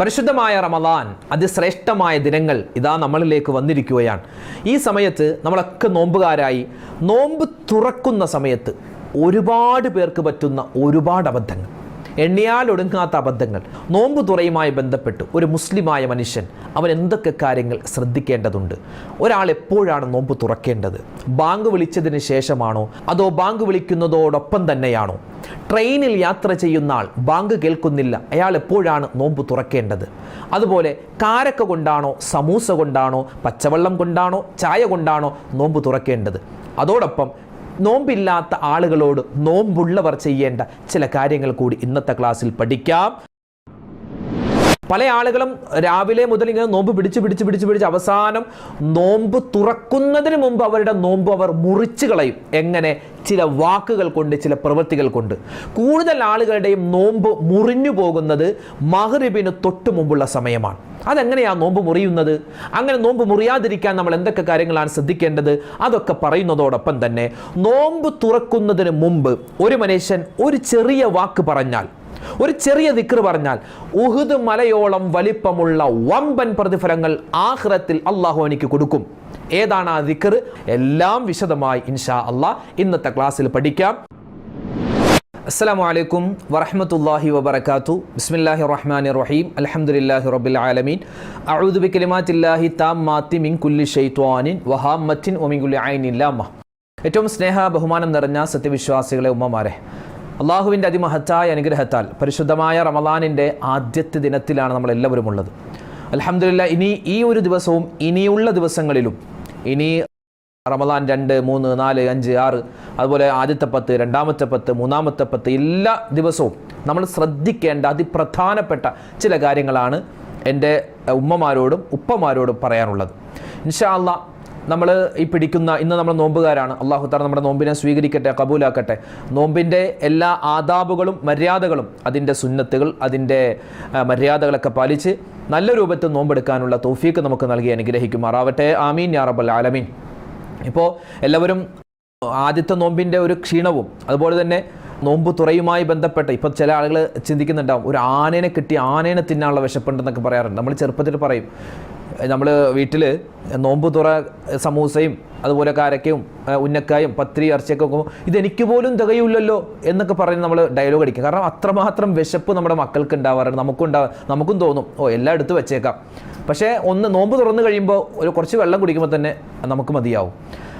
പരിശുദ്ധമായ റമദാൻ അതിശ്രേഷ്ഠമായ ദിനങ്ങൾ ഇതാ നമ്മളിലേക്ക് വന്നിരിക്കുകയാണ്. ഈ സമയത്ത് നമ്മളൊക്കെ നോമ്പുകാരായി നോമ്പ് തുറക്കുന്ന സമയത്ത് ഒരുപാട് പേർക്ക് പറ്റുന്ന ഒരുപാട് അബദ്ധങ്ങൾ. എണ്ണിയാൽ ഒടുങ്ങാത്ത അബദ്ധങ്ങൾ. നോമ്പ് തുറയുമായി ബന്ധപ്പെട്ട് ഒരു മുസ്ലിമായ മനുഷ്യൻ അവൻ എന്തൊക്കെ കാര്യങ്ങൾ ശ്രദ്ധിക്കേണ്ടതുണ്ട്? ഒരാൾ എപ്പോഴാണ് നോമ്പ് തുറക്കേണ്ടത്? ബാങ്ക് വിളിച്ചതിന് ശേഷമാണോ? അതോ ബാങ്ക് വിളിക്കുന്നതോടൊപ്പം തന്നെയാണോ? ട്രെയിനിൽ യാത്ര ചെയ്യുന്ന ആൾ ബാങ്ക് കേൾക്കുന്നില്ല. അയാൾ എപ്പോഴാണ് നോമ്പ് തുറക്കേണ്ടത്? അതുപോലെ കാരക്ക കൊണ്ടാണോ സമൂസ കൊണ്ടാണോ പച്ചവെള്ളം കൊണ്ടാണോ ചായ കൊണ്ടാണോ നോമ്പ് തുറക്കേണ്ടത്? അതോടൊപ്പം നോമ്പില്ലാത്ത ആളുകളോട് നോമ്പുള്ളവർ ചെയ്യേണ്ട ചില കാര്യങ്ങൾ കൂടി ഇന്നത്തെ ക്ലാസ്സിൽ പഠിക്കാം. പല ആളുകളും രാവിലെ മുതൽ ഇങ്ങനെ നോമ്പ് പിടിച്ച് പിടിച്ച് പിടിച്ച് പിടിച്ച് അവസാനം നോമ്പ് തുറക്കുന്നതിന് മുമ്പ് അവരുടെ നോമ്പ് അവർ മുറിച്ചു കളയും. എങ്ങനെ? ചില വാക്കുകൾ കൊണ്ട് ചില പ്രവൃത്തികൾ കൊണ്ട്. കൂടുതൽ ആളുകളുടെയും നോമ്പ് മുറിഞ്ഞു പോകുന്നത് മഹ്റിബിന് തൊട്ട് മുമ്പുള്ള സമയമാണ്. അതെങ്ങനെയാണ് നോമ്പ് മുറിയുന്നത്? അങ്ങനെ നോമ്പ് മുറിയാതിരിക്കാൻ നമ്മൾ എന്തൊക്കെ കാര്യങ്ങളാണ് ശ്രദ്ധിക്കേണ്ടത്? അതൊക്കെ പറയുന്നതോടൊപ്പം തന്നെ നോമ്പ് തുറക്കുന്നതിന് മുമ്പ് ഒരു മനുഷ്യൻ ഒരു ചെറിയ വാക്ക് പറഞ്ഞാൽ ഒരു ചെറിയ ദിക്ർ പറഞ്ഞാൽ ഉഹുദ് മലയോളം വലിപ്പമുള്ള വമ്പൻ പ്രതിഫലങ്ങൾ ആഹ്റത്തിൽ അള്ളാഹു എനിക്ക് കൊടുക്കും. ഏതാണ് ആ ദിക്ർ എല്ലാം വിശദമായി ഇൻഷാ അള്ളാഹ് ഇന്നത്തെ ക്ലാസ്സിൽ പഠിക്കാം. അസ്സലാമു അലൈക്കും വറഹ്മത്തുള്ളാഹി വബറകാതു ബിസ്മില്ലാഹി റഹ്മാൻ റഹീം. അലഹമുല്ലാഹി റബ്ബിൽ ആലമീൻ. അഊദു താം മാത്തി മിൻ കുല്ലി വഹാം വഹാമ്മത്തിൻ വമിൻ കുല്ലി ഐനിൻ ലാമ ഏറ്റവും സ്നേഹ ബഹുമാനം നിറഞ്ഞ സത്യവിശ്വാസികളെ ഉമ്മമാരെ അള്ളാഹുവിന്റെ അതിമഹത്തായ അനുഗ്രഹത്താൽ പരിശുദ്ധമായ റമദാനിന്റെ ആദ്യത്തെ ദിനത്തിലാണ് നമ്മൾ എല്ലാവരും ഉള്ളത്. അലഹമില്ല ഇനി ഈ ഒരു ദിവസവും ഇനിയുള്ള ദിവസങ്ങളിലും ഇനി റമദാൻ രണ്ട് മൂന്ന് നാല് അഞ്ച് ആറ് അതുപോലെ ആദ്യത്തെ പത്ത് രണ്ടാമത്തെ പത്ത് മൂന്നാമത്തെ പത്ത് എല്ലാ ദിവസവും നമ്മൾ ശ്രദ്ധിക്കേണ്ട അതിപ്രധാനപ്പെട്ട ചില കാര്യങ്ങളാണ് എന്റെ ഉമ്മമാരോടും ഉപ്പമാരോടും പറയാനുള്ളത്. ഇൻഷാ അല്ലാ നമ്മൾ ഈ പിടിക്കുന്ന ഇന്ന് നമ്മൾ നോമ്പുകാരാണ്. അള്ളാഹു താല നമ്മുടെ നോമ്പിനെ സ്വീകരിക്കട്ടെ കബൂലാക്കട്ടെ. നോമ്പിന്റെ എല്ലാ ആദാബുകളും മര്യാദകളും അതിന്റെ സുന്നത്തുകൾ അതിന്റെ മര്യാദകളൊക്കെ പാലിച്ച് നല്ല രൂപത്തിൽ നോമ്പെടുക്കാനുള്ള തോഫീക്ക് നമുക്ക് നൽകി അനുഗ്രഹിക്കുമാറാവട്ടെ. ആമീൻ യാ റബ്ബൽ ആലമീൻ. ഇപ്പോൾ എല്ലാവരും ആദ്യത്തെ നോമ്പിന്റെ ഒരു ക്ഷീണവും അതുപോലെ തന്നെ നോമ്പ് തുറയുമായി ബന്ധപ്പെട്ട് ഇപ്പോൾ ചില ആളുകൾ ചിന്തിക്കുന്നുണ്ടാവും ഒരു ആനേനെ കിട്ടി ആനേനെ തിന്നാനുള്ള വിശപ്പുണ്ടെന്നൊക്കെ പറയാറുണ്ട്. നമ്മൾ ചെറുപ്പത്തിൽ പറയും നമ്മൾ വീട്ടിൽ നോമ്പ് തുറ സമൂസയും അതുപോലെ കാരക്കയും ഉന്നക്കായും പത്രി ഇറച്ചിയൊക്കെ നോക്കുമ്പോൾ ഇതെനിക്ക് പോലും തികയില്ലല്ലോ എന്നൊക്കെ പറഞ്ഞ് നമ്മൾ ഡയലോഗ് അടിക്കും. കാരണം അത്രമാത്രം വിശപ്പ് നമ്മുടെ മക്കൾക്ക് ഉണ്ടാവാറുണ്ട്. നമുക്കും ഉണ്ടാവാ നമുക്കും തോന്നും ഓ എല്ലാം എടുത്ത് വെച്ചേക്കാം. പക്ഷേ ഒന്ന് നോമ്പ് തുറന്നു കഴിയുമ്പോൾ ഒരു കുറച്ച് വെള്ളം കുടിക്കുമ്പോൾ തന്നെ നമുക്ക് മതിയാവും.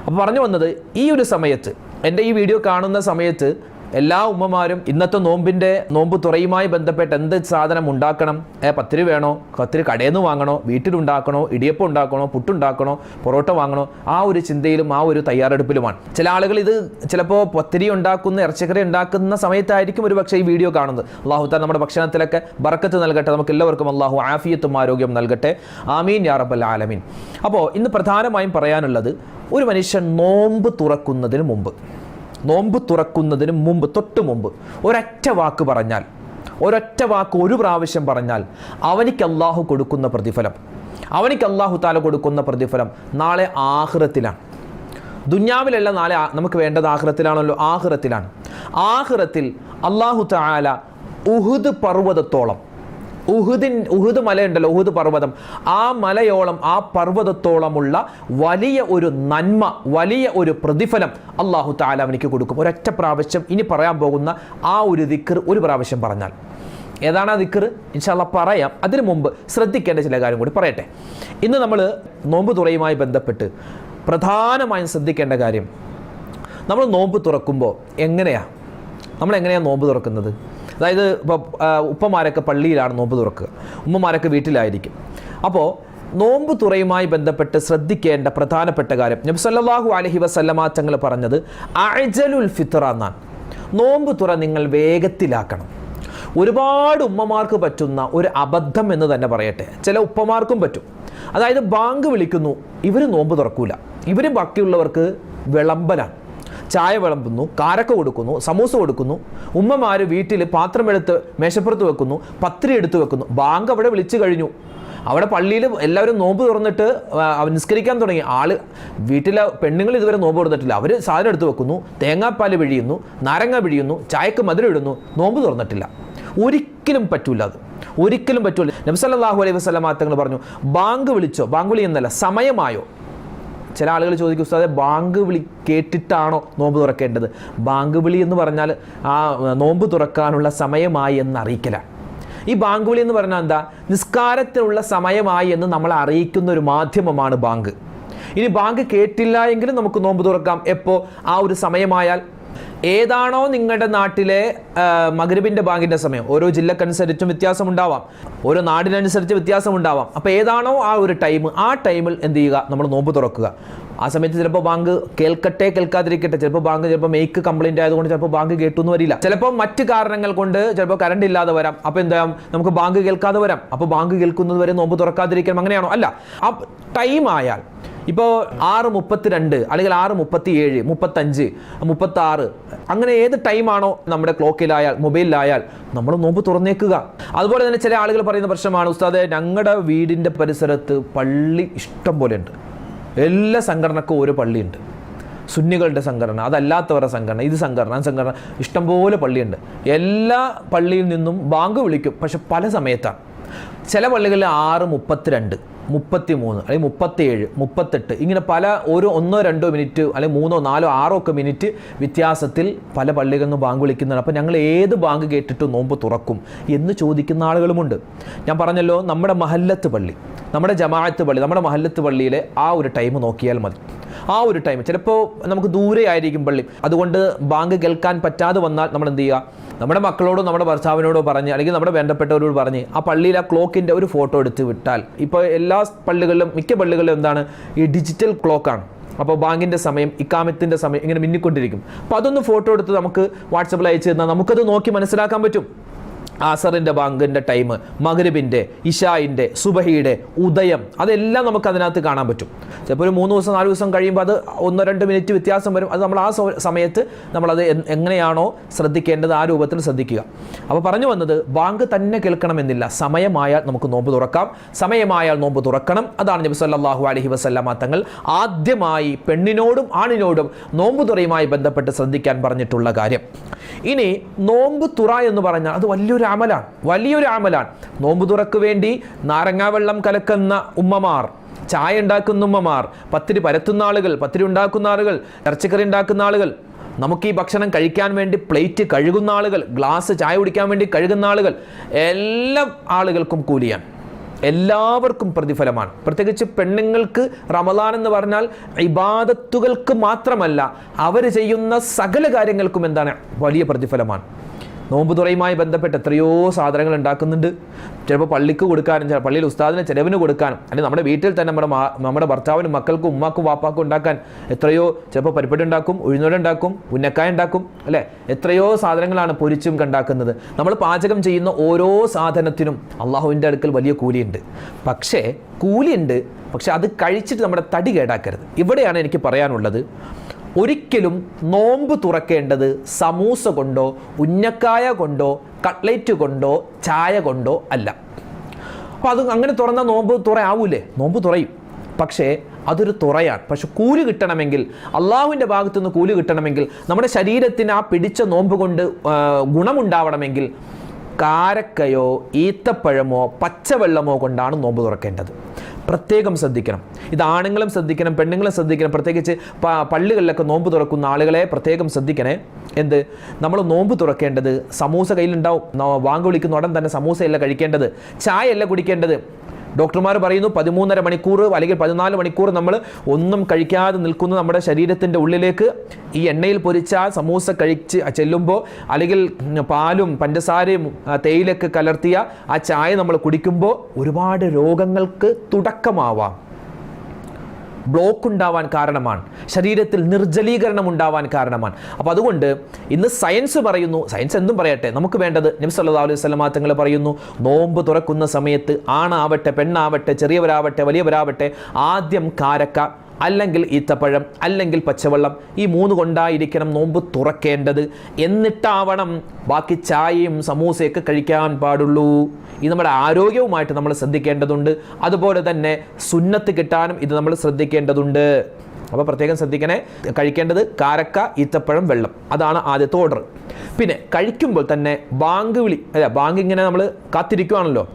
അപ്പോൾ പറഞ്ഞു വന്നത് ഈ ഒരു സമയത്ത് എന്റെ ഈ വീഡിയോ കാണുന്ന സമയത്ത് എല്ലാ ഉമ്മമാരും ഇന്നത്തെ നോമ്പിന്റെ നോമ്പ് തുറയുമായി ബന്ധപ്പെട്ട് എന്ത് സാധനം ഉണ്ടാക്കണം? ഏ പത്തിരി വേണോ? പത്തിരി കടയിൽ നിന്ന് വാങ്ങണോ? വീട്ടിലുണ്ടാക്കണോ? ഇടിയപ്പം ഉണ്ടാക്കണോ? പുട്ടുണ്ടാക്കണോ? പൊറോട്ട വാങ്ങണോ? ആ ഒരു ചിന്തയിലും ആ ഒരു തയ്യാറെടുപ്പിലുമാണ്. ചില ആളുകൾ ഇത് ചിലപ്പോൾ പത്തിരി ഉണ്ടാക്കുന്ന ഇറച്ചക്കറി ഉണ്ടാക്കുന്ന സമയത്തായിരിക്കും ഒരു പക്ഷേ ഈ വീഡിയോ കാണുന്നത്. അള്ളാഹു താൻ നമ്മുടെ ഭക്ഷണത്തിലൊക്കെ ബർക്കത്ത് നൽകട്ടെ. നമുക്ക് എല്ലാവർക്കും അള്ളാഹു ആഫിയത്തും ആരോഗ്യം നൽകട്ടെ. ആമീൻ യാ റബ്ബൽ ആലമീൻ. അപ്പോൾ ഇന്ന് പ്രധാനമായും പറയാനുള്ളത് ഒരു മനുഷ്യൻ നോമ്പ് തുറക്കുന്നതിന് മുമ്പ് നോമ്പ് തുറക്കുന്നതിന് മുമ്പ് തൊട്ട് മുമ്പ് ഒരൊറ്റ വാക്ക് പറഞ്ഞാൽ ഒരൊറ്റ വാക്ക് ഒരു പ്രാവശ്യം പറഞ്ഞാൽ അവനിക്ക് അള്ളാഹു കൊടുക്കുന്ന പ്രതിഫലം അവനിക്ക് അള്ളാഹു താല കൊടുക്കുന്ന പ്രതിഫലം നാളെ ആഹ്റത്തിലാണ്. ദുന്യാവിലല്ല നാളെ നമുക്ക് വേണ്ടത് ആഹ്റത്തിലാണല്ലോ? ആഹ്റത്തിലാണ്. ആഹ്റത്തിൽ അള്ളാഹു താല ഉഹുദ് പർവതത്തോളം ഉഹുദിൻ ഉഹുദ് മലയുണ്ടല്ലോ ഉഹുദ് പർവതം. ആ മലയോളം ആ പർവതത്തോളമുള്ള വലിയ ഒരു നന്മ വലിയ ഒരു പ്രതിഫലം അള്ളാഹു താല അവനിക്ക് കൊടുക്കും. ഒരൊറ്റ പ്രാവശ്യം ഇനി പറയാൻ പോകുന്ന ആ ഒരു ദിക്കർ ഒരു പ്രാവശ്യം പറഞ്ഞാൽ. ഏതാണ് ആ ദിക്കർ ഇൻഷാല്ല പറയാം. അതിനു മുമ്പ് ശ്രദ്ധിക്കേണ്ട ചില കാര്യം കൂടി പറയട്ടെ. ഇന്ന് നമ്മൾ നോമ്പ് തുറയുമായി ബന്ധപ്പെട്ട് പ്രധാനമായും ശ്രദ്ധിക്കേണ്ട കാര്യം നമ്മൾ നോമ്പ് തുറക്കുമ്പോൾ എങ്ങനെയാണ് നമ്മൾ എങ്ങനെയാണ് നോമ്പ് തുറക്കുന്നത്? അതായത് ഇപ്പോൾ ഉപ്പമാരൊക്കെ പള്ളിയിലാണ് നോമ്പ് തുറക്കുക. ഉമ്മമാരൊക്കെ വീട്ടിലായിരിക്കും. അപ്പോൾ നോമ്പ് തുറയുമായി ബന്ധപ്പെട്ട് ശ്രദ്ധിക്കേണ്ട പ്രധാനപ്പെട്ട കാര്യം നബി സല്ലല്ലാഹു അലൈഹി വസല്ലമ തങ്ങൾ പറഞ്ഞത് അഴജലുൽ ഫിത്ര എന്നാണ്. നോമ്പ് തുറ നിങ്ങൾ വേഗത്തിലാക്കണം. ഒരുപാട് ഉമ്മമാർക്ക് പറ്റുന്ന ഒരു അബദ്ധം എന്ന് തന്നെ പറയട്ടെ. ചില ഉപ്പമാർക്കും പറ്റും. അതായത് ബാങ്ക് വിളിക്കുന്നു ഇവർ നോമ്പ് തുറക്കൂല. ഇവർ ബാക്കിയുള്ളവർക്ക് വിളമ്പലാണ്. ചായ വിളമ്പുന്നു കാരക്ക കൊടുക്കുന്നു സമൂസ കൊടുക്കുന്നു ഉമ്മമാർ വീട്ടിൽ പാത്രമെടുത്ത് മേശപ്പുറത്ത് വെക്കുന്നു പത്രി എടുത്ത് വെക്കുന്നു. ബാങ്ക് അവിടെ വിളിച്ചു കഴിഞ്ഞു. അവിടെ പള്ളിയിൽ എല്ലാവരും നോമ്പ് തുറന്നിട്ട് നിസ്കരിക്കാൻ തുടങ്ങി. ആൾ വീട്ടിലെ പെണ്ണുങ്ങൾ ഇതുവരെ നോമ്പ് തുറന്നിട്ടില്ല. അവർ സാധനം എടുത്ത് വെക്കുന്നു തേങ്ങാപ്പാൽ പിഴിയുന്നു നാരങ്ങ പിഴിയുന്നു ചായക്ക് മധുരം ഇടുന്നു. നോമ്പ് തുറന്നിട്ടില്ല. ഒരിക്കലും പറ്റൂല അത്. ഒരിക്കലും പറ്റൂല. നബ്സല്ലാഹു അലൈഹി വസ്ലമാ തങ്ങൾ പറഞ്ഞു ബാങ്ക് വിളിച്ചോ? ബാങ്ക് വിളി എന്നല്ല സമയമായോ? ചില ആളുകൾ ചോദിക്കും ഉസ്താദെ ബാങ്ക് വിളി കേട്ടിട്ടാണോ നോമ്പ് തുറക്കേണ്ടത്? ബാങ്ക് വിളി എന്ന് പറഞ്ഞാൽ ആ നോമ്പ് തുറക്കാനുള്ള സമയമായി എന്ന് അറിയിക്കലാണ് ഈ ബാങ്ക് വിളി എന്ന് പറഞ്ഞാൽ എന്താ? നിസ്കാരത്തിനുള്ള സമയമായി എന്ന് നമ്മൾ അറിയിക്കുന്ന ഒരു മാധ്യമമാണ് ബാങ്ക്. ഇനി ബാങ്ക് കേട്ടില്ല എങ്കിലും നമുക്ക് നോമ്പ് തുറക്കാം. എപ്പോൾ ആ ഒരു സമയമായാൽ ഏതാണോ നിങ്ങളുടെ നാട്ടിലെ മകരബിന്റെ ബാങ്കിന്റെ സമയം. ഓരോ ജില്ലക്കനുസരിച്ചും വ്യത്യാസം ഉണ്ടാവാം ഓരോ നാടിനനുസരിച്ച് വ്യത്യാസം ഉണ്ടാവാം അപ്പോൾ ഏതാണോ ആ ഒരു ടൈം ആ ടൈമിൽ എന്ത് ചെയ്യുക? നമ്മൾ നോമ്പ് തുറക്കുക. ആ സമയത്ത് ചിലപ്പോൾ ബാങ്ക് കേൾക്കട്ടെ കേൾക്കാതിരിക്കട്ടെ. ചിലപ്പോൾ ബാങ്ക് ചിലപ്പോൾ മേക്ക് കംപ്ലൈന്റ് ആയതുകൊണ്ട് ചിലപ്പോൾ ബാങ്ക് കേട്ടു എന്ന് വരില്ല. ചിലപ്പോൾ മറ്റ് കാരണങ്ങൾ കൊണ്ട് ചിലപ്പോൾ കറണ്ട് ഇല്ലാതെ വരാം. അപ്പോൾ എന്താ നമുക്ക് ബാങ്ക് കേൾക്കാതെ വരാം. അപ്പോൾ ബാങ്ക് കേൾക്കുന്നത് വരെ നോമ്പ് തുറക്കാതിരിക്കണം അങ്ങനെയാണോ? അല്ല. ആ ടൈം ആയാൽ ഇപ്പോൾ ആറ് മുപ്പത്തിരണ്ട് അല്ലെങ്കിൽ ആറ് മുപ്പത്തി ഏഴ് മുപ്പത്തഞ്ച് മുപ്പത്തി ആറ് അങ്ങനെ ഏത് ടൈമാണോ നമ്മുടെ ക്ലോക്കിലായാൽ മൊബൈലിലായാൽ നമ്മൾ നോമ്പ് തുറന്നേക്കുക. അതുപോലെ തന്നെ ചില ആളുകൾ പറയുന്ന പ്രശ്നമാണ് ഉസ്താദെ ഞങ്ങളുടെ വീടിന്റെ പരിസരത്ത് പള്ളി ഇഷ്ടം പോലെ ഉണ്ട് എല്ലാ സംഘടനക്കും ഓരോ പള്ളിയുണ്ട്. സുന്നികളുടെ സംഘടന അതല്ലാത്തവരുടെ സംഘടന ഇത് സംഘടന സംഘടന ഇഷ്ടംപോലെ പള്ളിയുണ്ട്. എല്ലാ പള്ളിയിൽ നിന്നും ബാങ്ക് വിളിക്കും പക്ഷെ പല സമയത്താണ് ചില പള്ളികളിൽ ആറ് മുപ്പത്തിരണ്ട്. മുപ്പത്തി മൂന്ന് അല്ലെങ്കിൽ മുപ്പത്തിയേഴ് മുപ്പത്തെട്ട്. ഇങ്ങനെ പല ഒരു ഒന്നോ രണ്ടോ മിനിറ്റ് അല്ലെങ്കിൽ മൂന്നോ നാലോ ആറോ ഒക്കെ മിനിറ്റ് വ്യത്യാസത്തിൽ പല പള്ളികളിൽ ബാങ്ക് വിളിക്കുന്നുണ്ട് അപ്പോൾ ഞങ്ങൾ ഏത് ബാങ്ക് കേട്ടിട്ട് നോമ്പ് തുറക്കും എന്ന് ചോദിക്കുന്ന ആളുകളുമുണ്ട്. ഞാൻ പറഞ്ഞല്ലോ നമ്മുടെ മഹല്ലത്ത് പള്ളി നമ്മുടെ ജമാഅത്ത് പള്ളി നമ്മുടെ മഹല്ലത്ത് പള്ളിയിലെ ആ ഒരു ടൈം നോക്കിയാൽ മതി. ആ ഒരു ടൈം ചിലപ്പോൾ നമുക്ക് ദൂരെ ആയിരിക്കും പള്ളി. അതുകൊണ്ട് ബാങ്ക് കേൾക്കാൻ പറ്റാതെ വന്നാൽ നമ്മൾ എന്ത് ചെയ്യുക? നമ്മുടെ മക്കളോടോ നമ്മുടെ ഭർത്താവിനോടോ പറഞ്ഞ് അല്ലെങ്കിൽ നമ്മുടെ ബന്ധപ്പെട്ടവരോട് പറഞ്ഞ് ആ പള്ളിയിൽ ആ ക്ലോക്കിന്റെ ഒരു ഫോട്ടോ എടുത്ത് വിട്ടാൽ. ഇപ്പോൾ എല്ലാ പള്ളികളിലും മിക്ക പള്ളികളിലും എന്താണ്? ഈ ഡിജിറ്റൽ ക്ലോക്കാണ് അപ്പോൾ ബാങ്കിന്റെ സമയം ഇക്കാമത്തിന്റെ സമയം ഇങ്ങനെ മിന്നിക്കൊണ്ടിരിക്കും. അപ്പോൾ അതൊന്ന് ഫോട്ടോ എടുത്ത് നമുക്ക് വാട്സപ്പിൽ അയച്ചു തന്നാൽ നമുക്കത് നോക്കി മനസ്സിലാക്കാൻ പറ്റും. ആസറിന്റെ ബാങ്കിന്റെ ടൈം മകരബിന്റെ ഇഷായിന്റെ സുബഹിയുടെ ഉദയം അതെല്ലാം നമുക്ക് അതിനകത്ത് കാണാൻ പറ്റും. ചിലപ്പോൾ ഒരു മൂന്ന് ദിവസം നാല് ദിവസം കഴിയുമ്പോൾ അത് ഒന്നോ രണ്ട് മിനിറ്റ് വ്യത്യാസം വരും. അത് നമ്മൾ ആ സമയത്ത് നമ്മളത് എങ്ങനെയാണോ ശ്രദ്ധിക്കേണ്ടത് ആ രൂപത്തിൽ ശ്രദ്ധിക്കുക. അപ്പോൾ പറഞ്ഞു വന്നത് ബാങ്ക് തന്നെ കേൾക്കണമെന്നില്ല. സമയമായാൽ നമുക്ക് നോമ്പ് തുറക്കാം. സമയമായാൽ നോമ്പ് തുറക്കണം. അതാണ് നബി സല്ലാഹു അലഹി വസല്ലമ തങ്ങൾ ആദ്യമായി പെണ്ണിനോടും ആണിനോടും നോമ്പ് തുറയുമായി ബന്ധപ്പെട്ട് ശ്രദ്ധിക്കാൻ പറഞ്ഞിട്ടുള്ള കാര്യം. ഇനി നോമ്പ് തുറ എന്ന് പറഞ്ഞാൽ അത് വലിയൊരു അമലാണ്. വലിയൊരു അമലാണ്. നോമ്പ് തുറക്ക് വേണ്ടി നാരങ്ങാവെള്ളം കലക്കുന്ന ഉമ്മമാർ ചായ ഉണ്ടാക്കുന്ന ഉമ്മമാർ പത്തിരി പരത്തുന്ന ആളുകൾ പത്തിരി ഉണ്ടാക്കുന്ന ആളുകൾ ഇറച്ചിക്കറി ഉണ്ടാക്കുന്ന ആളുകൾ നമുക്ക് ഈ ഭക്ഷണം കഴിക്കാൻ വേണ്ടി പ്ലേറ്റ് കഴുകുന്ന ആളുകൾ ഗ്ലാസ് ചായ കുടിക്കാൻ വേണ്ടി കഴുകുന്ന ആളുകൾ എല്ലാ ആളുകൾക്കും കൂലിയാണ്. എല്ലാവർക്കും പ്രതിഫലമാണ്. പ്രത്യേകിച്ച് പെണ്ണുങ്ങൾക്ക് റമദാൻ എന്ന് പറഞ്ഞാൽ ഇബാദത്തുകൾക്ക് മാത്രമല്ല അവർ ചെയ്യുന്ന സകല കാര്യങ്ങൾക്കും എന്താണ്? വലിയ പ്രതിഫലമാണ്. നോമ്പ് തുറയുമായി ബന്ധപ്പെട്ട് എത്രയോ സാധനങ്ങൾ ഉണ്ടാക്കുന്നുണ്ട്. ചിലപ്പോൾ പള്ളിക്ക് കൊടുക്കാനും പള്ളിയിൽ ഉസ്താദിന് ചിലവിന് കൊടുക്കാനും അല്ലെങ്കിൽ നമ്മുടെ വീട്ടിൽ തന്നെ നമ്മുടെ നമ്മുടെ ഭർത്താവിനും മക്കൾക്കും ഉമ്മാക്കും വാപ്പാക്കും ഉണ്ടാക്കാൻ എത്രയോ ചിലപ്പോൾ പരിപ്പടി ഉണ്ടാക്കും ഉഴുന്നോട് ഉണ്ടാക്കും ഉന്നക്കായ ഉണ്ടാക്കും അല്ലേ? എത്രയോ സാധനങ്ങളാണ് പൊരിച്ചും കണ്ടാക്കുന്നത്. നമ്മൾ പാചകം ചെയ്യുന്ന ഓരോ സാധനത്തിനും അള്ളാഹുവിന്റെ അടുക്കൽ വലിയ കൂലിയുണ്ട്. പക്ഷേ കൂലിയുണ്ട് പക്ഷെ അത് കഴിച്ചിട്ട് നമ്മുടെ തടി കേടാക്കരുത്. ഇവിടെയാണ് എനിക്ക് പറയാനുള്ളത്. ഒരിക്കലും നോമ്പ് തുറക്കേണ്ടത് സമൂസ കൊണ്ടോ ഉന്നക്കായ കൊണ്ടോ കട്ട്ലേറ്റ് കൊണ്ടോ ചായ കൊണ്ടോ അല്ല. അപ്പോൾ അത് അങ്ങനെ തുറന്ന നോമ്പ് തുറയാവൂലേ നോമ്പ് തുറയും. പക്ഷേ അതൊരു തുറയാണ്. പക്ഷെ കൂലി കിട്ടണമെങ്കിൽ അള്ളാഹുവിന്റെ ഭാഗത്തു നിന്ന് കൂലി കിട്ടണമെങ്കിൽ നമ്മുടെ ശരീരത്തിന് ആ പിടിച്ച നോമ്പ് കൊണ്ട് ഗുണമുണ്ടാവണമെങ്കിൽ കാരക്കയോ ഈത്തപ്പഴമോ പച്ചവെള്ളമോ കൊണ്ടാണ് നോമ്പ് തുറക്കേണ്ടത്. പ്രത്യേകം ശ്രദ്ധിക്കണം. ഇത് ആണുങ്ങളും ശ്രദ്ധിക്കണം പെണ്ണുങ്ങളും ശ്രദ്ധിക്കണം. പ്രത്യേകിച്ച് പള്ളികളിലൊക്കെ നോമ്പ് തുറക്കുന്ന ആളുകളെ പ്രത്യേകം ശ്രദ്ധിക്കണേ. എന്ത്? നമ്മൾ നോമ്പ് തുറക്കേണ്ടത് സമൂസ കയ്യിലുണ്ടാവും. വാങ്ങി വിളിക്കുന്ന ഉടൻ തന്നെ സമൂസയല്ല കഴിക്കേണ്ടത്. ചായയല്ല കുടിക്കേണ്ടത്. ഡോക്ടർമാർ പറയുന്നു പതിമൂന്നര മണിക്കൂർ അല്ലെങ്കിൽ പതിനാല് മണിക്കൂർ നമ്മൾ ഒന്നും കഴിക്കാതെ നിൽക്കുന്ന നമ്മുടെ ശരീരത്തിന്റെ ഉള്ളിലേക്ക്. ഈ എണ്ണയിൽ പൊരിച്ച സമൂസ കഴിച്ച് ചെല്ലുമ്പോൾ അല്ലെങ്കിൽ പാലും പഞ്ചസാരയും തേയിലൊക്കെ കലർത്തിയ ആ ചായ നമ്മൾ കുടിക്കുമ്പോൾ ഒരുപാട് രോഗങ്ങൾക്ക് തുടക്കമാവാം. ബ്ലോക്ക് ഉണ്ടാവാൻ കാരണമാണ്. ശരീരത്തിൽ നിർജലീകരണം ഉണ്ടാവാൻ കാരണമാണ്. അപ്പോൾ അതുകൊണ്ട് ഇന്ന് സയൻസ് പറയുന്നു സയൻസ് എന്തും പറയട്ടെ നമുക്ക് വേണ്ടത് നബി സല്ലല്ലാഹു അലൈഹി വസല്ലമ തങ്ങൾ പറയുന്നു നോമ്പ് തുറക്കുന്ന സമയത്ത് ആണാവട്ടെ പെണ്ണാവട്ടെ ചെറിയവരാവട്ടെ വലിയവരാവട്ടെ ആദ്യം കാരക്ക അല്ലെങ്കിൽ ഈത്തപ്പഴം അല്ലെങ്കിൽ പച്ചവെള്ളം ഈ മൂന്ന് കൊണ്ടായിരിക്കണം നോമ്പ് തുറക്കേണ്ടത്. എന്നിട്ടാവണം ബാക്കി ചായയും സമൂസയൊക്കെ കഴിക്കാൻ പാടുള്ളൂ. ഇത് നമ്മുടെ ആരോഗ്യവുമായിട്ട് നമ്മൾ ശ്രദ്ധിക്കേണ്ടതുണ്ട്. അതുപോലെ തന്നെ സുന്നത്ത് കിട്ടാനും ഇത് നമ്മൾ ശ്രദ്ധിക്കേണ്ടതുണ്ട്. അപ്പോൾ പ്രത്യേകം ശ്രദ്ധിക്കണേ. കഴിക്കേണ്ടത് കാരക്ക ഈത്തപ്പഴം വെള്ളം. അതാണ് ആദ്യത്തെ ഓർഡർ പിന്നെ കഴിക്കുമ്പോൾ തന്നെ ബാങ്ക് വിളി അല്ല ബാങ്ക് ഇങ്ങനെ നമ്മൾ കാത്തിരിക്കുവാണല്ലോ.